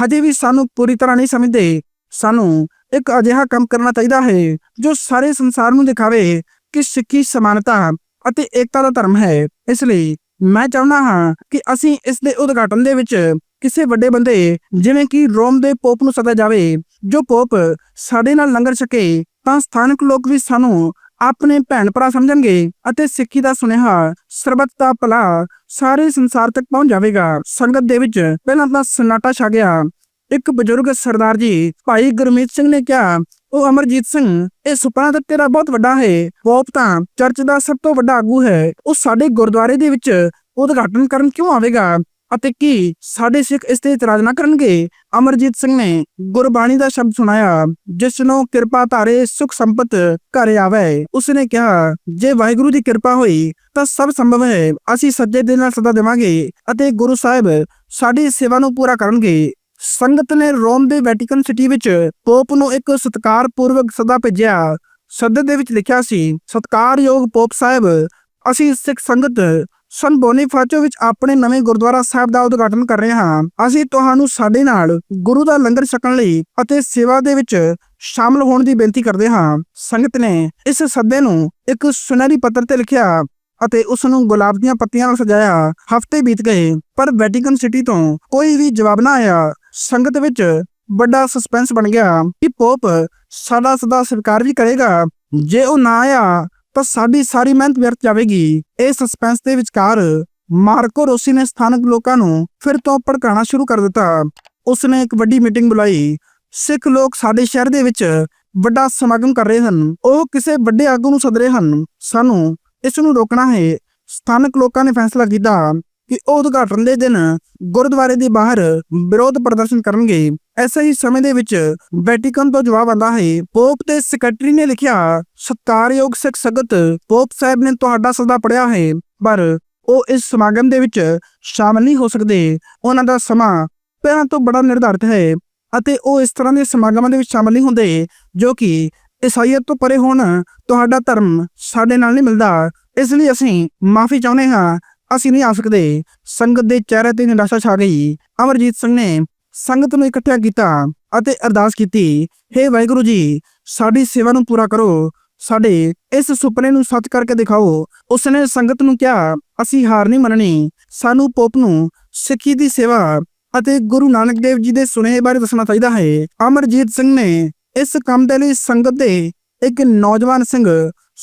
ਹਜੇ ਵੀ ਸਾਨੂੰ ਪੂਰੀ ਤਰ੍ਹਾਂ ਨਹੀਂ ਸਮਝਦੇ। ਸਾਨੂੰ ਇੱਕ ਅਜਿਹਾ ਕੰਮ ਕਰਨਾ ਚਾਹੀਦਾ ਹੈ, ਜੋ ਸਾਰੇ ਸੰਸਾਰ ਨੂੰ ਦਿਖਾਵੇ ਕਿ ਸਿੱਖੀ ਸਮਾਨਤਾ ਅਤੇ ਏਕਤਾ ਦਾ ਧਰਮ ਹੈ। ਇਸ ਲਈ ਮੈਂ ਚਾਹੁੰਦਾ ਹਾਂ ਕਿ ਅਸੀਂ ਇਸ ਦੇ ਉਦਘਾਟਨ ਦੇ ਵਿੱਚ ਕਿਸੇ ਵੱਡੇ ਬੰਦੇ, ਜਿਵੇਂ ਕਿ ਰੋਮ ਦੇ ਪੋਪ ਨੂੰ ਸੱਦਾ ਜਾਵੇ, ਜੋ ਪੋਪ ਸਾਡੇ ਨਾਲ ਲੰਗਰ ਛਕੇ, ਤਾਂ ਸਥਾਨਕ ਲੋਕ ਵੀ ਸਾਨੂੰ ਆਪਣੇ ਭੈਣ ਭਰਾ ਸਮਝਣਗੇ ਅਤੇ ਸਿੱਖੀ ਦਾ ਸੁਨੇਹਾ, ਸਰਬੱਤ ਦਾ ਭਲਾ ਸਾਰੇ ਸੰਸਾਰ ਤੱਕ ਪਹੁੰਚ ਜਾਵੇਗਾ। ਸੰਗਤ ਦੇ ਵਿੱਚ ਪਹਿਲਾਂ ਤਾਂ ਸਨਾਟਾ ਛਾ ਗਿਆ। ਇੱਕ ਬਜ਼ੁਰਗ ਸਰਦਾਰ ਜੀ, ਭਾਈ ਗੁਰਮੀਤ ਸਿੰਘ ਨੇ ਕਿਹਾ, ਉਹ ਅਮਰਜੀਤ ਸਿੰਘ, ਇਹ ਸੁਪਨਾ ਤਾਂ ਤੇਰਾ ਬਹੁਤ ਵੱਡਾ ਹੈ। ਪੋਪ ਤਾਂ ਚਰਚ ਦਾ ਸਭ ਤੋਂ ਵੱਡਾ ਆਗੂ ਹੈ। ਉਹ ਸਾਡੇ ਗੁਰਦੁਆਰੇ ਦੇ ਵਿੱਚ ਉਦਘਾਟਨ ਕਰਨ ਕਿਉਂ ਆਵੇਗਾ? ਅਤੇ ਕੀ ਸਾਡੇ ਸਿੱਖ ਇਸ ਤੇ ਇਤਰਾਜ਼ ਨਾ ਕਰਨਗੇ? ਅਮਰਜੀਤ ਸਿੰਘ ਨੇ ਗੁਰਬਾਣੀ ਦਾ ਸ਼ਬਦ ਸੁਣਾਇਆ, ਜਿਸ ਨੂੰ ਕਿਰਪਾ ਧਾਰੇ ਸੁਖ ਸੰਪਤ ਘਰੇ ਆਵੇ। ਉਸਨੇ ਕਿਹਾ, ਜੇ ਵਾਹਿਗੁਰੂ ਦੀ ਕਿਰਪਾ ਹੋਈ, ਤਾਂ ਸਭ ਸੰਭਵ ਹੈ। ਅਸੀਂ ਸੱਜੇ ਦਿਲ ਨਾਲ ਸਦਾ ਦੇਵਾਂਗੇ ਅਤੇ ਗੁਰੂ ਸਾਹਿਬ ਸਾਡੀ ਸੇਵਾ ਨੂੰ ਪੂਰਾ ਕਰਨਗੇ। ਸੰਗਤ ਨੇ ਰੋਮ ਦੇ ਵੈਟੀਕਨ ਸਿਟੀ ਵਿੱਚ ਪੋਪ ਨੂੰ ਇੱਕ ਸਤਿਕਾਰਪੂਰਵਕ ਸਦਾ ਭੇਜਿਆ। ਸੱਦੇ ਦੇ ਵਿੱਚ ਲਿਖਿਆ ਸੀ, ਸਤਿਕਾਰਯੋਗ ਪੋਪ ਸਾਹਿਬ, ਅਸੀਂ ਸਿੱਖ ਸੰਗਤ ਸਨ ਬੋਨੀਫਾਚੋ ਵਿੱਚ ਆਪਣੇ ਨਵੇਂ ਗੁਰਦੁਆਰਾ ਸਾਹਿਬ ਦਾ ਉਦਘਾਟਨ ਕਰ ਰਹੇ ਹਾਂ। ਅਸੀਂ ਤੁਹਾਨੂੰ ਸਾਡੇ ਨਾਲ ਗੁਰੂ ਦਾ ਲੰਗਰ ਛਕਣ ਲਈ ਅਤੇ ਸੇਵਾ ਦੇ ਵਿੱਚ ਸ਼ਾਮਲ ਹੋਣ ਦੀ ਬੇਨਤੀ ਕਰਦੇ ਹਾਂ। ਸੰਗਤ ਨੇ ਇਸ ਸੱਦੇ ਨੂੰ ਇੱਕ ਸੁਨਹਿਰੀ ਪੱਤਰ ਤੇ ਲਿਖਿਆ। ਅਤੇ ਉਸ ਨੂੰ ਗੁਲਾਬ ਦੀਆਂ ਪੱਤੀਆਂ ਨਾਲ ਸਜਾਇਆ, ਹਫ਼ਤੇ ਬੀਤ ਗਏ। ਪਰ ਵੈਟੀਕਨ ਸਿਟੀ ਤੋਂ ਕੋਈ ਵੀ ਜਵਾਬ ਨਾ ਆਇਆ। ਸੰਗਤ ਵਿੱਚ ਵੱਡਾ ਸਸਪੈਂਸ ਬਣ ਗਿਆ ਕਿ ਪੋਪ ਸਾਡਾ ਸਦਾ ਸਵੀਕਾਰ ਵੀ ਕਰੇਗਾ। ਜੇ ਉਹ ਨਾ ਆਇਆ, ਤਾਂ ਸਾਡੀ ਸਾਰੀ ਮਿਹਨਤ ਵਿਅਰਥ ਜਾਵੇਗੀ। ਇਹ ਸਸਪੈਂਸ ਦੇ ਵਿਚਕਾਰ ਮਾਰਕੋ ਰੋਸੀ ਨੇ ਸਥਾਨਕ ਲੋਕਾਂ ਨੂੰ ਫਿਰ ਤੋਂ ਭੜਕਾਉਣਾ ਸ਼ੁਰੂ ਕਰ ਦਿੱਤਾ। ਉਸਨੇ ਇੱਕ ਵੱਡੀ ਮੀਟਿੰਗ ਬੁਲਾਈ। ਸਿੱਖ ਲੋਕ ਸਾਡੇ ਸ਼ਹਿਰ ਦੇ ਵਿੱਚ ਵੱਡਾ ਸਮਾਗਮ ਕਰ ਰਹੇ ਹਨ। ਉਹ ਕਿਸੇ ਵੱਡੇ ਆਗੂ ਨੂੰ ਸੱਦ ਰਹੇ ਹਨ। ਸਾਨੂੰ ਇਸ ਨੂੰ ਰੋਕਣਾ ਹੈ। ਸਥਾਨਕ ਲੋਕਾਂ ਨੇ ਫੈਸਲਾ ਕੀਤਾ ਕਿ ਉਹ ਉਦਘਾਟਨ ਦੇ ਦਿਨ ਗੁਰਦੁਆਰੇ ਦੇ ਬਾਹਰ ਵਿਰੋਧ ਪ੍ਰਦਰਸ਼ਨ ਕਰਨਗੇ। ਐਸੇ ਹੀ ਸਮੇਂ ਦੇ ਵਿੱਚ ਵੈਟੀਕਨ ਤੋਂ ਜਵਾਬ ਆਂਦਾ ਹੈ। ਪੋਪ ਤੇ ਸੈਕਟਰੀ ਨੇ ਲਿਖਿਆ, ਸਤਕਾਰਯੋਗ ਸਿੱਖ ਸੰਗਤ, ਪੋਪ ਸਾਹਿਬ ਨੇ ਤੁਹਾਡਾ ਸਦਾ ਪੜਿਆ ਹੈ, ਪਰ ਉਹ ਇਸ ਸਮਾਗਮ ਦੇ ਵਿੱਚ ਸ਼ਾਮਲ ਨਹੀਂ ਹੋ ਸਕਦੇ। ਉਹਨਾਂ ਦਾ ਸਮਾਂ ਪਹਿਲਾਂ ਤੋਂ ਬੜਾ ਨਿਰਧਾਰਿਤ ਹੈ ਅਤੇ ਉਹ ਇਸ ਤਰ੍ਹਾਂ ਦੇ ਸਮਾਗਮਾਂ ਦੇ ਵਿੱਚ ਸ਼ਾਮਲ ਨਹੀਂ ਹੁੰਦੇ, ਜੋ ਕਿ ਈਸਾਈਅਤ ਤੋਂ ਪਰੇ ਹੋਣ ਤੁਹਾਡਾ ਧਰਮ ਸਾਡੇ ਨਾਲ ਨਹੀਂ ਮਿਲਦਾ। ਇਸ ਲਈ ਅਸੀਂ ਮਾਫੀ ਚਾਹੁੰਦੇ ਹਾਂ। ਅਸੀਂ ਨਹੀਂ ਆ ਸਕਦੇ। ਸੰਗਤ ਦੇ ਚਿਹਰੇ ਤੇ ਨਿਰਾਸ਼ਾ ਛਾ ਗਈ। ਅਮਰਜੀਤ ਸਿੰਘ ਨੇ ਸੰਗਤ ਨੂੰ ਇਕੱਠਿਆ ਕੀਤਾ ਅਤੇ ਅਰਦਾਸ ਕੀਤੀ हे ਵਾਹਿਗੁਰੂ ਜੀ, ਸਾਡੀ ਸੇਵਾ ਨੂੰ ਪੂਰਾ ਕਰੋ। ਸਾਡੇ ਇਸ ਸੁਪਨੇ ਨੂੰ ਸੱਚ ਕਰਕੇ ਦਿਖਾਓ। ਉਸਨੇ ਸੰਗਤ ਨੂੰ ਕਿਹਾ, ਅਸੀਂ ਹਾਰ ਨਹੀਂ ਮੰਨਣੀ। ਸਾਨੂੰ ਪੋਪ ਨੂੰ ਸਿੱਖੀ ਦੀ ਸੇਵਾ ਅਤੇ ਗੁਰੂ ਨਾਨਕ ਦੇਵ ਜੀ ਦੇ ਸੁਨੇਹੇ ਬਾਰੇ ਦੱਸਣਾ ਚਾਹੀਦਾ ਹੈ। ਅਮਰਜੀਤ ਸਿੰਘ ਨੇ ਇਸ ਕੰਮ ਦੇ ਲਈ ਸੰਗਤ ਦੇ ਇੱਕ ਨੌਜਵਾਨ ਸਿੰਘ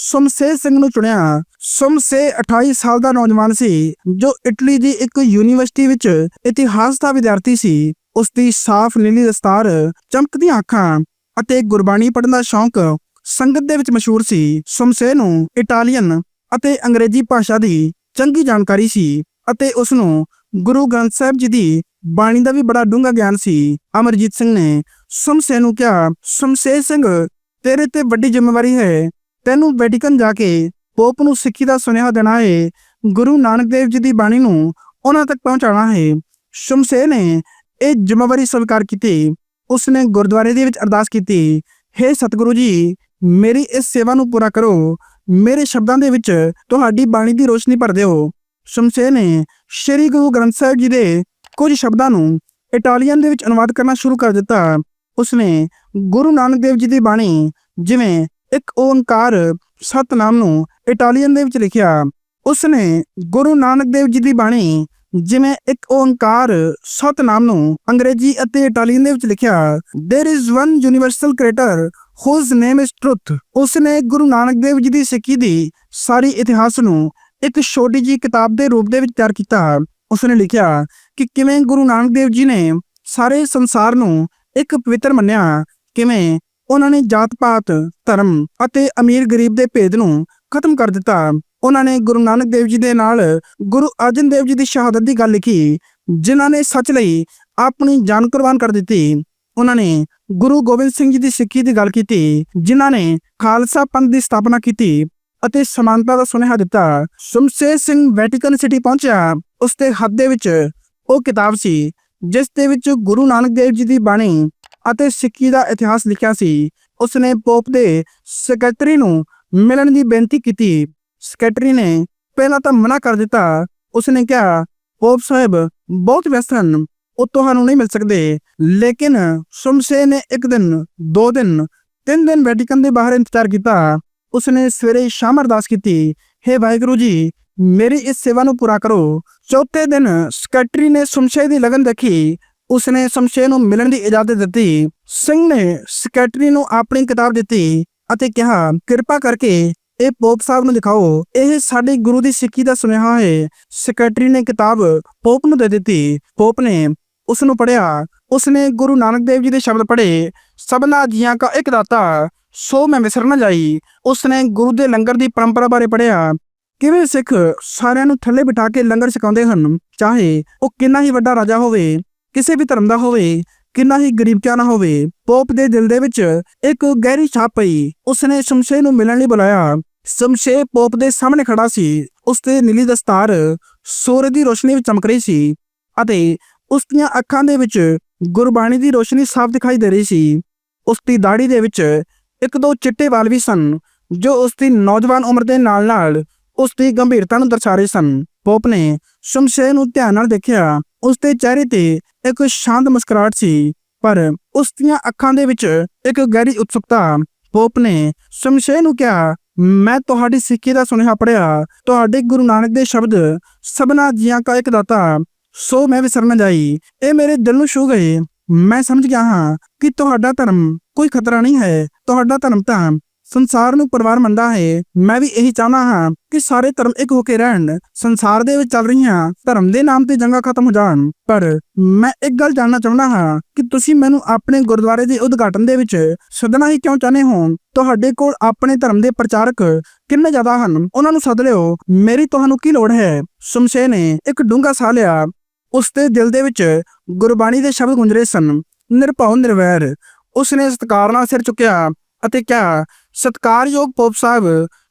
ਸੁਮਸੇ ਸਿੰਘ ਨੂੰ ਚੁਣਿਆ। ਸੁਮਸੇ 28 ਸਾਲ ਦਾ ਨੌਜਵਾਨ ਸੀ, ਜੋ ਇਟਲੀ ਦੀ ਇੱਕ ਯੂਨੀਵਰਸਿਟੀ ਵਿੱਚ ਇਤਿਹਾਸ ਦਾ ਵਿਦਿਆਰਥੀ ਸੀ। ਉਸ ਦੀ ਸਾਫ਼ ਨੀਲੀ ਦਸਤਾਰ, ਚਮਕਦੀਆਂ ਅੱਖਾਂ ਅਤੇ ਗੁਰਬਾਣੀ ਪੜ੍ਹਨ ਦਾ ਸ਼ੌਂਕ ਸੰਗਤ ਦੇ ਵਿੱਚ ਮਸ਼ਹੂਰ ਸੀ। ਸੁਮਸੇ ਨੂੰ ਇਟਾਲੀਅਨ ਅਤੇ ਅੰਗਰੇਜ਼ੀ ਭਾਸ਼ਾ ਦੀ ਚੰਗੀ ਜਾਣਕਾਰੀ ਸੀ ਅਤੇ ਉਸ ਨੂੰ ਗੁਰੂ ਗ੍ਰੰਥ ਸਾਹਿਬ ਜੀ ਦੀ ਬਾਣੀ ਦਾ ਵੀ ਬੜਾ ਡੂੰਘਾ ਗਿਆਨ ਸੀ। ਅਮਰਜੀਤ ਸਿੰਘ ਨੇ ਸ਼ਮਸ਼ੇ ਨੂੰ ਕਿਹਾ, ਸ਼ਮਸ਼ੇ ਸਿੰਘ, ਤੇਰੇ ਤੇ ਵੱਡੀ ਜ਼ਿੰਮੇਵਾਰੀ ਹੈ। ਤੈਨੂੰ ਵੈਟੀਕਨ ਜਾ ਕੇ ਪੋਪ ਨੂੰ ਸਿੱਖੀ ਦਾ ਸੁਨੇਹਾ ਦੇਣਾ ਹੈ। ਗੁਰੂ ਨਾਨਕ ਦੇਵ ਜੀ ਦੀ ਬਾਣੀ ਨੂੰ ਉਹਨਾਂ ਤੱਕ ਪਹੁੰਚਾਉਣਾ ਹੈ। ਸ਼ਮਸੇ ਨੇ ਇਹ ਜ਼ਿੰਮੇਵਾਰੀ ਸਵੀਕਾਰ ਕੀਤੀ। ਉਸਨੇ ਗੁਰਦੁਆਰੇ ਦੇ ਵਿੱਚ ਅਰਦਾਸ ਕੀਤੀ हे ਸਤਿਗੁਰੂ ਜੀ, ਮੇਰੀ ਇਸ ਸੇਵਾ ਨੂੰ ਪੂਰਾ ਕਰੋ। ਮੇਰੇ ਸ਼ਬਦਾਂ ਦੇ ਵਿੱਚ ਤੁਹਾਡੀ ਬਾਣੀ ਦੀ ਰੋਸ਼ਨੀ ਭਰ ਦਿਓ। ਸ਼ਮਸੇ ਨੇ ਸ੍ਰੀ ਗੁਰੂ ਗ੍ਰੰਥ ਸਾਹਿਬ ਜੀ ਦੇ ਕੁਝ ਸ਼ਬਦਾਂ ਨੂੰ ਇਟਾਲੀਅਨ ਦੇ ਵਿੱਚ ਅਨੁਵਾਦ ਕਰਨਾ ਸ਼ੁਰੂ ਕਰ ਦਿੱਤਾ। ਉਸਨੇ ਗੁਰੂ ਨਾਨਕ ਦੇਵ ਜੀ ਦੀ ਬਾਣੀ ਜਿਵੇਂ ਇੱਕ ਓੰਕਾਰ ਸਤਨਾਮ ਨੂੰ ਇਟਾਲੀਅਨ ਦੇ ਵਿੱਚ ਲਿਖਿਆ, ਉਸਨੇ ਗੁਰੂ ਨਾਨਕ ਦੇਵ ਜੀ ਦੀ ਬਾਣੀ ਜਿਵੇਂ ਇੱਕ ਓੰਕਾਰ ਸਤਨਾਮ ਨੂੰ ਅੰਗਰੇਜ਼ੀ ਅਤੇ ਇਟਾਲੀਅਨ ਦੇ ਵਿੱਚ ਲਿਖਿਆ, there is one universal creator whose name is truth. ਉਸਨੇ ਗੁਰੂ ਨਾਨਕ ਦੇਵ ਜੀ ਦੀ ਸਿੱਖੀ ਦੀ ਸਾਰੀ ਇਤਿਹਾਸ ਨੂੰ ਇੱਕ ਛੋਟੀ ਜਿਹੀ ਕਿਤਾਬ ਦੇ ਰੂਪ ਦੇ ਵਿੱਚ ਤਿਆਰ ਕੀਤਾ। ਉਸਨੇ ਲਿਖਿਆ ਕਿ ਕਿਵੇਂ ਗੁਰੂ ਨਾਨਕ ਦੇਵ ਜੀ ਨੇ ਸਾਰੇ ਸੰਸਾਰ ਨੂੰ ਇੱਕ ਪਵਿੱਤਰ ਮੰਨਿਆ ਕਿਵੇਂ? ਉਹਨਾਂ ਨੇ ਜਾਤ-ਪਾਤ ਧਰਮ ਅਤੇ ਅਮੀਰ-ਗਰੀਬ ਦੇ ਭੇਦ ਨੂੰ ਖਤਮ ਕਰ ਦਿੱਤਾ। ਉਹਨਾਂ ਨੇ ਗੁਰੂ ਨਾਨਕ ਦੇਵ ਜੀ ਦੇ ਨਾਲ ਗੁਰੂ ਅਰਜਨ ਦੇਵ ਜੀ ਦੀ ਸ਼ਹਾਦਤ ਦੀ ਗੱਲ ਲਿਖੀ, ਜਿਨ੍ਹਾਂ ਨੇ ਸੱਚ ਲਈ ਆਪਣੀ ਜਾਨ ਕੁਰਬਾਨ ਕਰ ਦਿੱਤੀ। ਉਹਨਾਂ ਨੇ ਗੁਰੂ ਗੋਬਿੰਦ ਸਿੰਘ ਜੀ ਦੀ ਸਿੱਖੀ ਦੀ ਗੱਲ ਕੀਤੀ, ਜਿਨ੍ਹਾਂ ਨੇ ਖਾਲਸਾ ਪੰਥ ਦੀ ਸਥਾਪਨਾ ਕੀਤੀ ਅਤੇ ਸਮਾਨਤਾ ਦਾ ਸੁਨੇਹਾ ਦਿੱਤਾ। ਸ਼ਮਸ਼ੇਰ ਸਿੰਘ ਵੈਟੀਕਨ ਸਿਟੀ ਪਹੁੰਚਿਆ। ਉਸ ਦੇ ਹੱਥ ਦੇ ਵਿੱਚ ਉਹ ਕਿਤਾਬ ਸੀ ਜਿਸ ਦੇ ਵਿੱਚ ਗੁਰੂ ਨਾਨਕ ਦੇਵ ਜੀ ਦੀ ਬਾਣੀ ਅਤੇ ਸਿੱਖੀ ਦਾ ਇਤਿਹਾਸ ਲਿਖਿਆ ਸੀ, ਉਸਨੇ ਪੋਪ ਦੇ ਸੈਕਟਰੀ ਨੂੰ ਮਿਲਣ ਦੀ ਬੇਨਤੀ ਕੀਤੀ। ਸੈਕਟਰੀ ਨੇ ਪਹਿਲਾਂ ਤਾਂ ਮਨਾ ਕਰ ਦਿੱਤਾ। ਉਸਨੇ ਕਿਹਾ, ਪੋਪ ਸਾਹਿਬ, ਬਹੁਤ ਵਿਅਸਤ ਹਨ, ਉਹ ਤੁਹਾਨੂੰ ਨਹੀਂ ਮਿਲ ਸਕਦੇ। ਲੇਕਿਨ ਸ਼ਮਸ਼ੇ ਨੇ ਇੱਕ ਦਿਨ, ਦੋ ਦਿਨ, ਤਿੰਨ ਦਿਨ ਵੈਟੀਕਨ ਦੇ ਬਾਹਰ ਇੰਤਜ਼ਾਰ ਕੀਤਾ। ਉਸਨੇ ਸਵੇਰੇ ਸ਼ਾਮ ਅਰਦਾਸ ਕੀਤੀ हे ਵਾਹਿਗੁਰੂ ਜੀ ਮੇਰੀ ਇਸ ਸੇਵਾ ਨੂੰ ਪੂਰਾ ਕਰੋ। ਚੌਥੇ ਦਿਨ ਸਕੈਟਰੀ ਨੇ ਸੁਮਸੇ ਦੀ ਲਗਨ ਦੇਖੀ। ਉਸਨੇ ਸ਼ਮਸ਼ੇ ਨੂੰ ਮਿਲਣ ਦੀ ਇਜਾਜ਼ਤ ਦਿੱਤੀ। ਸਿੰਘ ਨੇ ਸਕੈਟਰੀ ਨੂੰ ਆਪਣੀ ਕਿਤਾਬ ਦਿੱਤੀ ਅਤੇ ਕਿਹਾ, ਕਿਰਪਾ ਕਰਕੇ ਇਹ ਪੋਪ ਸਾਹਿਬ ਨੂੰ ਦਿਖਾਓ। ਇਹ ਸਾਡੇ ਗੁਰੂ ਦੀ ਸਿੱਖੀ ਦਾ ਸੁਨੇਹਾ ਹੈ। ਸਕੈਟਰੀ ਨੇ ਕਿਤਾਬ ਪੋਪ ਨੂੰ ਦੇ ਦਿੱਤੀ। ਪੋਪ ਨੇ ਉਸ ਨੂੰ ਪੜਿਆ ਉਸਨੇ ਗੁਰੂ ਨਾਨਕ ਦੇਵ ਜੀ ਦੇ ਸ਼ਬਦ ਪੜ੍ਹੇ, ਸਭਨਾ ਜੀਆਂ ਕਾ ਇੱਕ ਦਾਤਾ, ਸੋ ਮੈਂ ਵਿਸਰ ਨਾ ਜਾਈ। ਉਸਨੇ ਗੁਰੂ ਦੇ ਲੰਗਰ ਦੀ ਪਰੰਪਰਾ ਬਾਰੇ ਪੜਿਆ ਕਿਵੇਂ ਸਿੱਖ ਸਾਰਿਆਂ ਨੂੰ ਥੱਲੇ ਬਿਠਾ ਕੇ ਲੰਗਰ ਛਕਾਉਂਦੇ ਹਨ? ਚਾਹੇ ਉਹ ਕਿੰਨਾ ਹੀ ਵੱਡਾ ਰਾਜਾ ਹੋਵੇ, ਕਿਸੇ ਵੀ ਧਰਮ ਦਾ ਹੋਵੇ, ਕਿੰਨਾ ਹੀ ਗਰੀਬ ਕਿਉਂ ਨਾ ਹੋਵੇ, ਪੋਪ ਦੇ ਦਿਲ ਦੇ ਵਿੱਚ ਇੱਕ ਗਹਿਰੀ ਛਾਪ ਪਈ। ਉਸਨੇ ਸ਼ਮਸ਼ੇ ਨੂੰ ਮਿਲਣ ਲਈ ਬੁਲਾਇਆ। ਸ਼ਮਸ਼ੇ ਪੋਪ ਦੇ ਸਾਹਮਣੇ ਖੜਾ ਸੀ। ਉਸ ਤੇ ਨੀਲੀ ਦਸਤਾਰ ਸੂਰਜ ਦੀ ਰੋਸ਼ਨੀ ਵਿੱਚ ਚਮਕ ਰਹੀ ਸੀ ਅਤੇ ਉਸ ਦੀਆਂ ਅੱਖਾਂ ਦੇ ਵਿੱਚ ਗੁਰਬਾਣੀ ਦੀ ਰੋਸ਼ਨੀ ਸਾਫ਼ ਦਿਖਾਈ ਦੇ ਰਹੀ ਸੀ। ਉਸ ਦੀ ਦਾੜੀ ਦੇ ਵਿੱਚ ਇੱਕ ਦੋ ਚਿੱਟੇ ਵਾਲ ਵੀ ਸਨ, ਜੋ ਉਸ ਦੀ ਨੌਜਵਾਨ ਉਮਰ ਦੇ ਨਾਲ-ਨਾਲ ਉਸ ਦੀ ਗੰਭੀਰਤਾ ਨੂੰ ਦਰਸਾ ਰਹੇ ਸਨ। ਪੋਪ ਨੇ ਸ਼ਮਸ਼ੇ ਨੂੰ ਧਿਆਨ ਨਾਲ ਦੇਖਿਆ। ਉਸ ਦੇ ਚਿਹਰੇ ਤੇ ਇੱਕ ਸ਼ਾਂਤ ਮੁਸਕਰਾਹਟ ਸੀ, ਪਰ ਉਸ ਦੀਆਂ ਅੱਖਾਂ ਦੇ ਵਿੱਚ ਇੱਕ ਗਹਿਰੀ ਉਤਸੁਕਤਾ। ਪੋਪ ਨੇ ਸ਼ਮਸ਼ੇ ਨੂੰ ਕਿਹਾ, ਮੈਂ ਤੁਹਾਡੀ ਸਿੱਖੀ ਦਾ ਸੁਨੇਹਾ ਪੜਿਆ ਤੁਹਾਡੇ ਗੁਰੂ ਨਾਨਕ ਦੇ ਸ਼ਬਦ ਸਭਨਾ ਜੀਆਂ ਕਾ ਇੱਕ ਦਾਤਾ। ਸੋ ਮੈਂ ਵਿਸਰ ਜਾਈ। ਇਹ ਮੇਰੇ ਦਿਲ ਨੂੰ ਛੂ ਗਏ। ਮੈਂ ਸਮਝ ਗਿਆ ਹਾਂ ਕਿ ਤੁਹਾਡਾ ਧਰਮ ਕੋਈ ਖਤਰਾ ਨਹੀਂ ਹੈ। ਤੁਹਾਡਾ ਧਰਮ ਤਾਂ ਸੰਸਾਰ ਨੂੰ ਪਰਿਵਾਰ ਮੰਨਦਾ ਹੈ। ਮੈਂ ਵੀ ਇਹੀ ਚਾਹਨਾ ਹਾਂ ਕਿ ਸਾਰੇ ਧਰਮ ਇੱਕ ਹੋ ਕੇ ਰਹਿਣ। ਸੰਸਾਰ ਦੇ ਵਿੱਚ ਚੱਲ ਰਹੀਆਂ ਧਰਮ ਦੇ ਨਾਮ ਤੇ ਜੰਗਾਂ ਖਤਮ ਹੋ ਜਾਣ। ਪਰ ਮੈਂ ਇੱਕ ਗੱਲ ਜਾਣਨਾ ਚਾਹੁੰਦਾ ਹਾਂ ਕਿ ਤੁਸੀਂ ਮੈਨੂੰ ਆਪਣੇ ਗੁਰਦੁਆਰੇ ਦੇ ਉਦਘਾਟਨ ਦੇ ਵਿੱਚ ਸੱਦਣਾ ਹੀ ਕਿਉਂ ਚਾਹੁੰਦੇ ਹੋ? ਤੁਹਾਡੇ ਕੋਲ ਆਪਣੇ ਧਰਮ ਦੇ ਪ੍ਰਚਾਰਕ ਕਿੰਨੇ ਜ਼ਿਆਦਾ ਹਨ? ਉਹਨਾਂ ਨੂੰ ਸੱਦ ਲਿਓ। ਮੇਰੀ ਤੁਹਾਨੂੰ ਕੀ ਲੋੜ ਹੈ? ਸ਼ਮਸ਼ੇ ਨੇ ਇੱਕ ਡੂੰਘਾ ਸਾਹ ਲਿਆ। ਉਸ ਦੇ ਦਿਲ ਦੇ ਵਿੱਚ ਗੁਰਬਾਣੀ ਦੇ ਸ਼ਬਦ ਗੁੰਜਰੇ ਸਨ। ਨਿਰਭਉ ਨਿਰਵੈਰ। ਉਸਨੇ ਸਤਿਕਾਰ ਨਾਲ ਸਿਰ ਚੁੱਕਿਆ ਅਤੇ ਕਿਹਾ ਸਤਿਕਾਰਯੋਗ ਪੋਪ ਸਾਹਿਬ,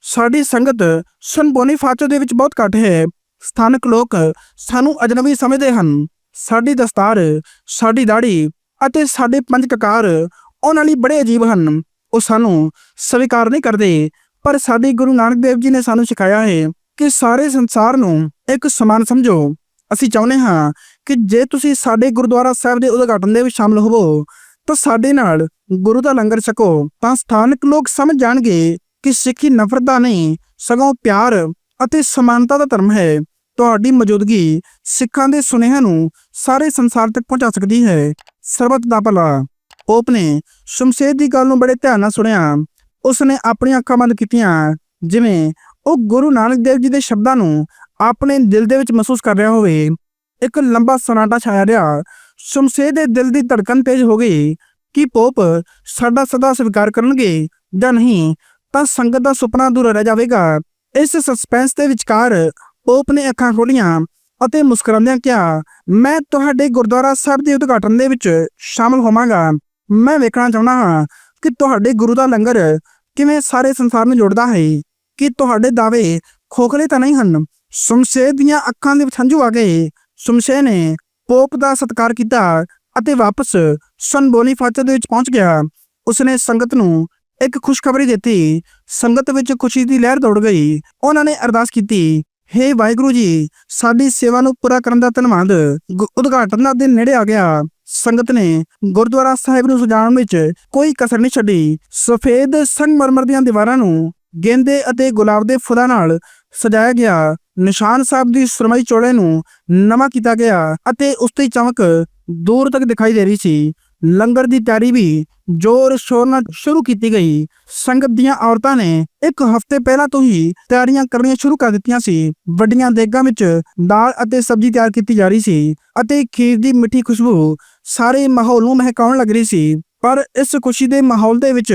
ਸਾਡੀ ਸੰਗਤ ਸਨ ਬੋਨੀਫਾਚੋ ਦੇ ਵਿੱਚ ਬਹੁਤ ਘੱਟ ਹੈ। ਸਥਾਨਕ ਲੋਕ ਸਾਨੂੰ ਅਜਨਬੀ ਸਮਝਦੇ ਹਨ। ਸਾਡੀ ਦਸਤਾਰ, ਸਾਡੀ ਦਾੜੀ ਅਤੇ ਸਾਡੇ ਪੰਜ ਕਕਾਰ ਉਹਨਾਂ ਲਈ ਬੜੇ ਅਜੀਬ ਹਨ। ਉਹ ਸਾਨੂੰ ਸਵੀਕਾਰ ਨਹੀਂ ਕਰਦੇ, ਪਰ ਸਾਡੇ ਗੁਰੂ ਨਾਨਕ ਦੇਵ ਜੀ ਨੇ ਸਾਨੂੰ ਸਿਖਾਇਆ ਹੈ ਕਿ ਸਾਰੇ ਸੰਸਾਰ ਨੂੰ ਇੱਕ ਸਮਾਨ ਸਮਝੋ। ਅਸੀਂ ਚਾਹੁੰਦੇ ਹਾਂ ਕਿ ਜੇ ਤੁਸੀਂ ਸਾਡੇ ਗੁਰਦੁਆਰਾ ਸਾਹਿਬ ਦੇ ਉਦਘਾਟਨ ਦੇ ਵਿੱਚ ਸ਼ਾਮਲ ਹੋਵੋ, ਤਾਂ ਸਾਡੇ ਨਾਲ ਗੁਰੂ ਦਾ ਲੰਗਰ ਛਕੋ, ਤਾਂ ਸਥਾਨਕ ਲੋਕ ਸਮਝ ਜਾਣਗੇ ਕਿ ਸਿੱਖੀ ਨਫ਼ਰਤ ਦਾ ਨਹੀਂ, ਸਗੋਂ ਪਿਆਰ ਅਤੇ ਸਮਾਨਤਾ ਦਾ ਧਰਮ ਹੈ। ਤੁਹਾਡੀ ਮੌਜੂਦਗੀ ਸਿੱਖਾਂ ਦੇ ਸੁਨੇਹੇ ਨੂੰ ਸਾਰੇ ਸੰਸਾਰ ਤੱਕ ਪਹੁੰਚਾ ਸਕਦੀ ਹੈ। ਸਰਬਤ ਦਾ ਭਲਾ। ਪੋਪ ਨੇ ਸ਼ਮਸ਼ੇਰ ਦੀ ਗੱਲ ਨੂੰ ਬੜੇ ਧਿਆਨ ਨਾਲ ਸੁਣਿਆ। ਉਸਨੇ ਆਪਣੀਆਂ ਅੱਖਾਂ ਬੰਦ ਕੀਤੀਆਂ, ਜਿਵੇਂ ਉਹ ਗੁਰੂ ਨਾਨਕ ਦੇਵ ਜੀ ਦੇ ਸ਼ਬਦਾਂ ਨੂੰ ਆਪਣੇ ਦਿਲ ਦੇ ਵਿੱਚ ਮਹਿਸੂਸ ਕਰ ਰਿਹਾ ਹੋਵੇ। ਇੱਕ ਲੰਬਾ ਸਨਾਟਾ ਛਾਇਆ ਰਿਹਾ। ਸ਼ਮਸ਼ੇਰ ਦੇ ਦਿਲ ਦੀ ਧੜਕਣ ਤੇਜ਼ ਹੋ ਗਈ। ਕਿ ਪੋਪ ਸਾਡਾ ਸਦਾ ਸਵੀਕਾਰ ਕਰਨਗੇ ਜਾਂ ਨਹੀਂ, ਤਾਂ ਸੰਗਤ ਦਾ ਸੁਪਨਾ ਅਧੂਰਾ ਰਹਿ ਜਾਵੇਗਾ। ਇਸ ਸਸਪੈਂਸ ਦੇ ਵਿਚਕਾਰ ਪੋਪ ਨੇ ਅੱਖਾਂ ਖੋਲੀਆਂ ਅਤੇ ਮੁਸਕਰਾਉਂਦਿਆਂ ਕਿਹਾ, ਮੈਂ ਤੁਹਾਡੇ ਗੁਰਦੁਆਰਾ ਸਾਹਿਬ ਦੇ ਉਦਘਾਟਨ ਦੇ ਵਿੱਚ ਸ਼ਾਮਲ ਹੋਵਾਂਗਾ। ਮੈਂ ਵੇਖਣਾ ਚਾਹੁੰਦਾ ਹਾਂ ਕਿ ਤੁਹਾਡੇ ਗੁਰੂ ਦਾ ਲੰਗਰ ਕਿਵੇਂ ਸਾਰੇ ਸੰਸਾਰ ਨੂੰ ਜੋੜਦਾ ਹੈ। ਕਿ ਤੁਹਾਡੇ ਦਾਅਵੇ ਖੋਖਲੇ ਤਾਂ ਨਹੀਂ ਹਨ? ਸ਼ਮਸ਼ੇਰ ਦੀਆਂ ਅੱਖਾਂ ਦੇ ਵਿੱਚ ਹੰਝੂ ਆ ਗਏ। ਸ਼ਮਸ਼ੇਰ ਨੇ ਪੋਪ ਦਾ ਸਤਿਕਾਰ ਕੀਤਾ ਅਤੇ ਵਾਪਸ ਸਨ ਬੋਨੀਫਾਚੋ ਦੇ ਵਿੱਚ ਪਹੁੰਚ ਗਿਆ। ਉਸਨੇ ਸੰਗਤ ਨੂੰ ਇੱਕ ਖੁਸ਼ਖਬਰੀ ਦਿੱਤੀ। ਸੰਗਤ ਵਿੱਚ ਖੁਸ਼ੀ ਦੀ ਲਹਿਰ ਦੌੜ ਗਈ। ਉਹਨਾਂ ਨੇ ਅਰਦਾਸ ਕੀਤੀ, ਹੇ ਵਾਹਿਗੁਰੂ ਜੀ, ਸਾਡੀ ਸੇਵਾ ਨੂੰ ਪੂਰਾ ਕਰਨ ਦਾ ਧੰਨਵਾਦ। ਗੁ- ਉਦਘਾਟਨ ਦਾ ਦਿਨ ਨੇੜੇ ਆ ਗਿਆ। ਸੰਗਤ ਨੇ ਗੁਰਦੁਆਰਾ ਸਾਹਿਬ ਨੂੰ ਸਜਾਉਣ ਵਿੱਚ ਕੋਈ ਕਸਰ ਨਹੀਂ ਛੱਡੀ। ਸਫੇਦ ਸੰਗਮਰਮਰ ਦੀਆਂ ਦੀਵਾਰਾਂ ਨੂੰ ਗੇਂਦੇ ਅਤੇ ਗੁਲਾਬ ਦੇ ਫੁੱਲਾਂ ਨਾਲ ਸਜਾਇਆ ਗਿਆ। ਨਿਸ਼ਾਨ ਸਾਹਿਬ ਦੀ ਸੁਰਮਈ ਚੋਲੇ ਨੂੰ ਨਵਾਂ ਕੀਤਾ ਗਿਆ ਅਤੇ ਉਸ ਦੀ ਚਮਕ ਦੂਰ ਤੱਕ ਦਿਖਾਈ ਦੇ ਰਹੀ ਸੀ। ਲੰਗਰ ਦੀ ਤਿਆਰੀ ਵੀ ਜ਼ੋਰ ਸ਼ੋਰ ਨਾਲ ਸ਼ੁਰੂ ਕੀਤੀ ਗਈ। ਸੰਗਤ ਦੀਆਂ ਔਰਤਾਂ ਨੇ ਇੱਕ ਹਫ਼ਤੇ ਪਹਿਲਾਂ ਤੋਂ ਹੀ ਤਿਆਰੀਆਂ ਕਰਨੀਆਂ ਸ਼ੁਰੂ ਕਰ ਦਿੱਤੀਆਂ ਸੀ। ਵੱਡੀਆਂ ਦੇਗਾਂ ਵਿੱਚ ਦਾਲ ਅਤੇ ਸਬਜ਼ੀ ਤਿਆਰ ਕੀਤੀ ਜਾ ਰਹੀ ਸੀ ਅਤੇ ਖੀਰ ਦੀ ਮਿੱਠੀ ਖੁਸ਼ਬੂ ਸਾਰੇ ਮਾਹੌਲ ਨੂੰ ਮਹਿਕਾਉਣ ਲੱਗ ਰਹੀ ਸੀ। ਪਰ ਇਸ ਖੁਸ਼ੀ ਦੇ ਮਾਹੌਲ ਦੇ ਵਿੱਚ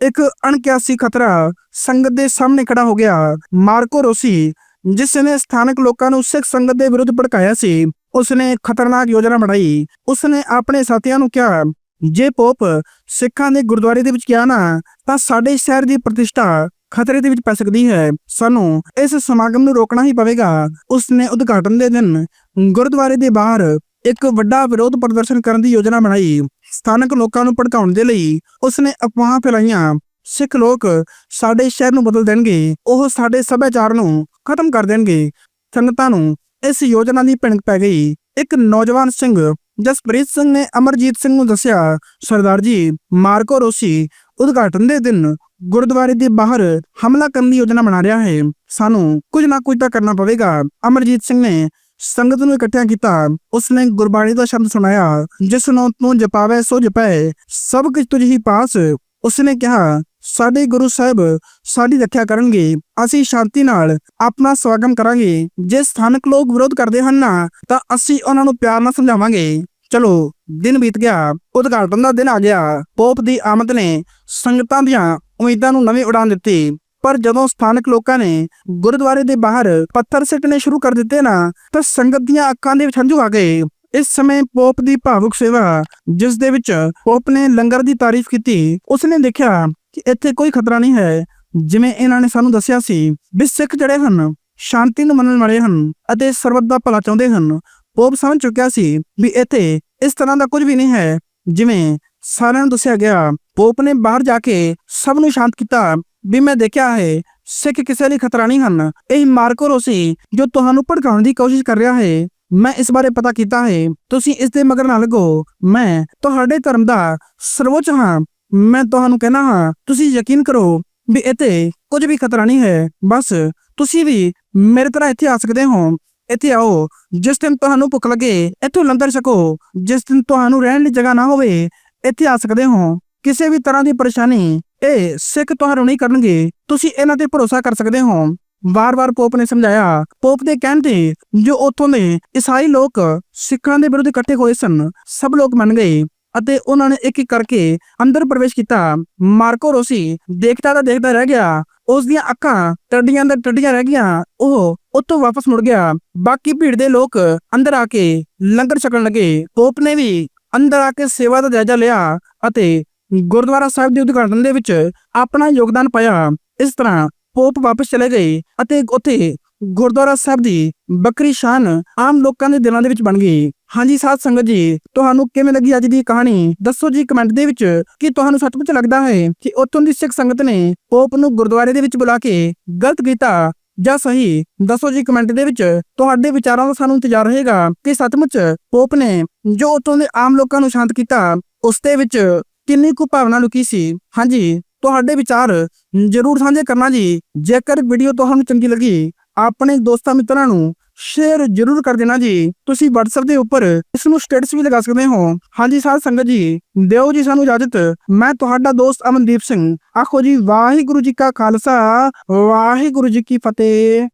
ਇੱਕ ਅਣਕਿਆਸੀ ਖਤਰਾ ਸੰਗਤ ਦੇ ਸਾਹਮਣੇ ਖੜਾ ਹੋ ਗਿਆ। ਮਾਰਕੋ ਰੋਸੀ, ਜਿਸ ਨੇ ਸਥਾਨਕ ਲੋਕਾਂ ਨੂੰ ਸਿੱਖ ਸੰਗਤ ਦੇ ਵਿਰੁੱਧ ਭੜਕਾਇਆ ਸੀ, ਉਸਨੇ ਖਤਰਨਾਕ ਯੋਜਨਾ ਬਣਾਈ। ਉਸਨੇ ਆਪਣੇ ਸਾਥੀਆਂ ਨੂੰ ਕਿਹਾ, ਜੇ ਪੋਪ ਸਿੱਖਾਂ ਦੇ ਗੁਰਦੁਆਰੇ ਦੇ ਵਿੱਚ ਗਿਆ ਨਾ, ਤਾਂ ਸਾਡੇ ਸ਼ਹਿਰ ਦੀ ਪ੍ਰਤਿਸ਼ਠਾ ਖਤਰੇ ਦੇ ਵਿੱਚ ਪੈ ਸਕਦੀ ਹੈ। ਸਾਨੂੰ ਇਸ ਸਮਾਗਮ ਨੂੰ ਰੋਕਣਾ ਹੀ ਪਵੇਗਾ। ਉਸਨੇ ਉਦਘਾਟਨ ਦੇ ਦਿਨ ਗੁਰਦੁਆਰੇ ਦੇ ਬਾਹਰ ਇੱਕ ਵੱਡਾ ਵਿਰੋਧ ਪ੍ਰਦਰਸ਼ਨ ਕਰਨ ਦੀ ਯੋਜਨਾ ਬਣਾਈ। ਸਥਾਨਕ ਲੋਕਾਂ ਨੂੰ ਭੜਕਾਉਣ ਦੇ ਲਈ ਉਸਨੇ ਅਫਵਾਹਾਂ ਫੈਲਾਈਆਂ। ਸਿੱਖ ਲੋਕ ਸਾਡੇ ਸ਼ਹਿਰ ਨੂੰ ਬਦਲ ਦੇਣਗੇ, ਉਹ ਸਾਡੇ ਸੱਭਿਆਚਾਰ ਨੂੰ ਖਤਮ ਕਰ ਦੇਣਗੇ। ਸੰਗਤਾਂ ਨੂੰ ਇਸ ਯੋਜਨਾ ਦੀ ਭਿਣਕ ਪੈ ਗਈ। ਇੱਕ ਨੌਜਵਾਨ ਸਿੰਘ ਜਸਪ੍ਰੀਤ ਸਿੰਘ ਨੇ ਅਮਰਜੀਤ ਸਿੰਘ ਨੂੰ ਦੱਸਿਆ, ਸਰਦਾਰ ਜੀ, ਮਾਰਕੋ ਰੋਸੀ ਉਦਘਾਟਨ ਦੇ ਦਿਨ ਗੁਰਦੁਆਰੇ ਦੇ ਬਾਹਰ ਹਮਲਾ ਕਰਨ ਦੀ ਯੋਜਨਾ ਬਣਾ ਰਿਹਾ ਹੈ। ਸਾਨੂੰ ਕੁਝ ਨਾ ਕੁਝ ਤਾਂ ਕਰਨਾ ਪਵੇਗਾ। ਅਮਰਜੀਤ ਸਿੰਘ ਨੇ ਸੰਗਤ ਨੂੰ ਇਕੱਠਿਆਂ ਕੀਤਾ। ਉਸਨੇ ਗੁਰਬਾਣੀ ਦਾ ਸ਼ਬਦ ਸੁਣਾਇਆ, ਜਿਸ ਨੂੰ ਤੂੰ ਜਪਾਵੇ, ਸੋ ਜਪੈ ਸਭ ਕੁਝ ਤੁਝ ਹੀ ਪਾਸ। ਉਸਨੇ ਕਿਹਾ, ਸਾਡੇ ਗੁਰੂ ਸਾਹਿਬ ਸਾਡੀ ਰੱਖਿਆ ਕਰਨਗੇ। ਅਸੀਂ ਸ਼ਾਂਤੀ ਨਾਲ ਆਪਣਾ ਸਵਾਗਮ ਕਰਾਂਗੇ। ਜੇ ਸਥਾਨਕ ਲੋਕ ਵਿਰੋਧ ਕਰਦੇ ਹਨ ਨਾ, ਤਾਂ ਅਸੀਂ ਉਹਨਾਂ ਨੂੰ ਪਿਆਰ ਨਾਲ ਸਮਝਾਵਾਂਗੇ। ਚਲੋ, ਦਿਨ ਬੀਤ ਗਿਆ। ਉਦਘਾਟਨ ਦਾ ਦਿਨ ਆ ਗਿਆ। ਪੋਪ ਦੀ ਆਮਦ ਨੇ ਸੰਗਤਾਂ ਦੀਆਂ ਉਮੀਦਾਂ ਨੂੰ ਨਵੀਂ ਉਡਾਨ ਦਿੱਤੀ। ਪਰ ਜਦੋਂ ਸਥਾਨਕ ਲੋਕਾਂ ਨੇ ਗੁਰਦੁਆਰੇ ਦੇ ਬਾਹਰ ਪੱਥਰ ਸਿੱਟਣੇ ਸ਼ੁਰੂ ਕਰ ਦਿੱਤੇ ਨਾ, ਤਾਂ ਸੰਗਤ ਦੀਆਂ ਅੱਖਾਂ ਦੇ ਵਿੱਚ ਹੰਝੂ ਆ ਗਏ। ਇਸ ਸਮੇਂ ਪੋਪ ਦੀ ਭਾਵੁਕ ਸੇਵਾ, ਜਿਸ ਦੇ ਵਿੱਚ ਪੋਪ ਨੇ ਲੰਗਰ ਦੀ ਤਾਰੀਫ ਕੀਤੀ, ਉਸਨੇ ਦੇਖਿਆ ਕਿ ਇੱਥੇ ਕੋਈ ਖਤਰਾ ਨਹੀਂ ਹੈ, ਜਿਵੇਂ ਇਹਨਾਂ ਨੇ ਸਾਨੂੰ ਦੱਸਿਆ ਸੀ ਵੀ ਸਿੱਖ ਜਿਹੜੇ ਹਨ, ਸ਼ਾਂਤੀ ਨੂੰ ਮੰਨਣ ਵਾਲੇ ਹਨ ਅਤੇ ਸਰਬੱਤ ਦਾ ਭਲਾ ਚਾਹੁੰਦੇ ਹਨ। ਪੋਪ ਸਮਝ ਚੁੱਕਿਆ ਸੀ ਵੀ ਇੱਥੇ ਇਸ ਤਰ੍ਹਾਂ ਦਾ ਕੁਝ ਵੀ ਨਹੀਂ ਹੈ, ਜਿਵੇਂ ਸਾਰਿਆਂ ਨੂੰ ਦੱਸਿਆ ਗਿਆ, ਪੋਪ ਨੇ ਬਾਹਰ ਜਾ ਕੇ ਸਭ ਨੂੰ ਸ਼ਾਂਤ ਕੀਤਾ ਵੀ ਮੈਂ ਦੇਖਿਆ ਹੈ, ਸਿੱਖ ਕਿਸੇ ਲਈ ਖਤਰਾ ਨਹੀਂ ਹਨ। ਇਹ ਮਾਰਕੋ ਰੋਸੀ ਜੋ ਤੁਹਾਨੂੰ ਭੜਕਾਉਣ ਦੀ ਕੋਸ਼ਿਸ਼ ਕਰ ਰਿਹਾ ਹੈ, ਮੈਂ ਇਸ ਬਾਰੇ ਪਤਾ ਕੀਤਾ ਹੈ। ਤੁਸੀਂ ਇਸ ਦੇ ਮਗਰ ਨਾ ਲੱਗੋ। ਮੈਂ ਤੁਹਾਡੇ ਧਰਮ ਦਾ ਸਰਵੋੱਚ ਹਾਂ। ਮੈਂ ਤੁਹਾਨੂੰ ਕਹਿਣਾ ਹਾਂ, ਤੁਸੀਂ ਯਕੀਨ ਕਰੋ ਵੀ ਇੱਥੇ ਕੁਝ ਵੀ ਖਤਰਾ ਨਹੀਂ ਹੈ। ਬਸ ਤੁਸੀਂ ਵੀ ਮੇਰੇ ਤਰ੍ਹਾਂ ਇੱਥੇ ਆ ਸਕਦੇ ਹੋ। ਇੱਥੇ ਆਓ। ਜਿਸ ਦਿਨ ਤੁਹਾਨੂੰ ਭੁੱਖ ਲੱਗੇ, ਇੱਥੋਂ ਲੰਦਰ ਛਕੋ। ਜਿਸ ਦਿਨ ਤੁਹਾਨੂੰ ਰਹਿਣ ਲਈ ਜਗ੍ਹਾ ਨਾ ਹੋਵੇ, ਇੱਥੇ ਆ ਸਕਦੇ ਹੋ। ਕਿਸੇ ਵੀ ਤਰ੍ਹਾਂ ਦੀ ਪਰੇਸ਼ਾਨੀ ਇਹ ਸਿੱਖ ਤੁਹਾਨੂੰ ਨਹੀਂ ਕਰਨਗੇ। ਤੁਸੀਂ ਇਹਨਾਂ ਤੇ ਭਰੋਸਾ ਕਰ ਸਕਦੇ ਹੋ। ਵਾਰ-ਵਾਰ ਪੋਪ ਨੇ ਸਮਝਾਇਆ, ਪੋਪ ਦੇ ਕਹਿਣ ਤੇ ਜੋ ਉੱਥੋਂ ਦੇ ਈਸਾਈ ਲੋਕ ਸਿੱਖਾਂ ਦੇ ਵਿਰੁੱਧ ਇਕੱਠੇ ਹੋਏ ਸਨ, ਸਭ ਲੋਕ ਮੰਨ ਗਏ ਅਤੇ ਉਹਨਾਂ ਨੇ ਇੱਕ ਇੱਕ ਕਰਕੇ ਅੰਦਰ ਪ੍ਰਵੇਸ਼ ਕੀਤਾ। ਮਾਰਕੋ ਰੋਸੀ ਦੇਖਦਾ ਤਾਂ ਦੇਖਦਾ ਰਹਿ ਗਿਆ, ਉਸ ਦੀਆਂ ਅੱਖਾਂ ਟੱਡੀਆਂ ਦਾ ਟੱਡੀਆਂ ਰਹਿ ਗਈਆਂ, ਉਹ ਉੱਥੋਂ ਵਾਪਸ ਮੁੜ ਗਿਆ। ਬਾਕੀ ਭੀੜ ਦੇ ਲੋਕ ਅੰਦਰ ਆ ਕੇ ਲੰਗਰ ਛਕਣ ਲੱਗੇ। ਪੋਪ ਨੇ ਵੀ ਅੰਦਰ ਆ ਕੇ ਸੇਵਾ ਦਾ ਜਾਇਜ਼ਾ ਲਿਆ ਅਤੇ ਗੁਰਦੁਆਰਾ ਸਾਹਿਬ ਦੇ ਉਦਘਾਟਨ ਦੇ ਵਿੱਚ ਆਪਣਾ ਯੋਗਦਾਨ ਪਾਇਆ। ਇਸ ਤਰ੍ਹਾਂ ਪੋਪ ਵਾਪਸ ਚਲੇ ਗਏ ਅਤੇ ਉੱਥੇ ਗੁਰਦੁਆਰਾ ਸਾਹਿਬ ਦੀ ਬੱਕਰੀ ਸ਼ਾਨ ਆਮ ਲੋਕਾਂ ਦੇ ਦਿਲਾਂ ਦੇ ਵਿੱਚ ਬਣ ਗਈ। ਹਾਂਜੀ ਸਾਧ ਸੰਗਤ ਜੀ, ਤੁਹਾਨੂੰ ਕਿਵੇਂ ਲੱਗੀ ਅੱਜ ਦੀ ਕਹਾਣੀ? ਦੱਸੋ ਜੀ ਕਮੈਂਟ ਦੇ ਵਿੱਚ ਕਿ ਤੁਹਾਨੂੰ ਸੱਚਮੁੱਚ ਲੱਗਦਾ ਹੈ ਕਿ ਉੱਥੋਂ ਦੀ ਸਿੱਖ ਸੰਗਤ ਨੇ ਪੋਪ ਨੂੰ ਗੁਰਦੁਆਰੇ ਦੇ ਵਿੱਚ ਬੁਲਾ ਕੇ ਗਲਤ ਕੀਤਾ ਜਾਂ ਸਹੀ? ਦੱਸੋ ਜੀ ਕਮੈਂਟ ਦੇ ਵਿੱਚ ਤੁਹਾਡੇ ਵਿਚਾਰਾਂ ਦਾ ਸਾਨੂੰ ਇੰਤਜ਼ਾਰ ਰਹੇਗਾ ਕਿ ਸੱਚਮੁੱਚ ਪੋਪ ਨੇ ਜੋ ਉੱਥੋਂ ਦੇ ਆਮ ਲੋਕਾਂ ਨੂੰ ਸ਼ਾਂਤ ਕੀਤਾ, ਉਸ ਦੇ ਵਿੱਚ ਕਿੰਨੀ ਕੁ ਭਾਵਨਾ ਲੁਕੀ ਸੀ? ਹਾਂਜੀ, ਤੁਹਾਡੇ ਵਿਚਾਰ ਜਰੂਰ ਸਾਂਝੇ ਕਰਨਾ ਜੀ। ਜੇਕਰ ਵੀਡੀਓ ਤੁਹਾਨੂੰ ਚੰਗੀ ਲੱਗੀ, ਆਪਣੇ ਦੋਸਤਾਂ ਮਿੱਤਰਾਂ ਨੂੰ ਸ਼ੇਅਰ ਜਰੂਰ ਕਰ ਦੇਣਾ ਜੀ। ਤੁਸੀਂ WhatsApp ਦੇ ਉੱਪਰ ਇਸ ਨੂੰ ਸਟੇਟਸ ਵੀ ਲਗਾ ਸਕਦੇ ਹੋ। ਹਾਂਜੀ ਸਾਧ ਸੰਗਤ ਜੀ, ਦਿਓ ਜੀ ਸਾਨੂੰ ਇਜਾਜ਼ਤ। ਮੈਂ ਤੁਹਾਡਾ ਦੋਸਤ ਅਮਨਦੀਪ ਸਿੰਘ। ਆਖੋ ਜੀ, ਵਾਹਿਗੁਰੂ ਜੀ ਕਾ ਖਾਲਸਾ, ਵਾਹਿਗੁਰੂ ਜੀ ਕੀ ਫਤਿਹ।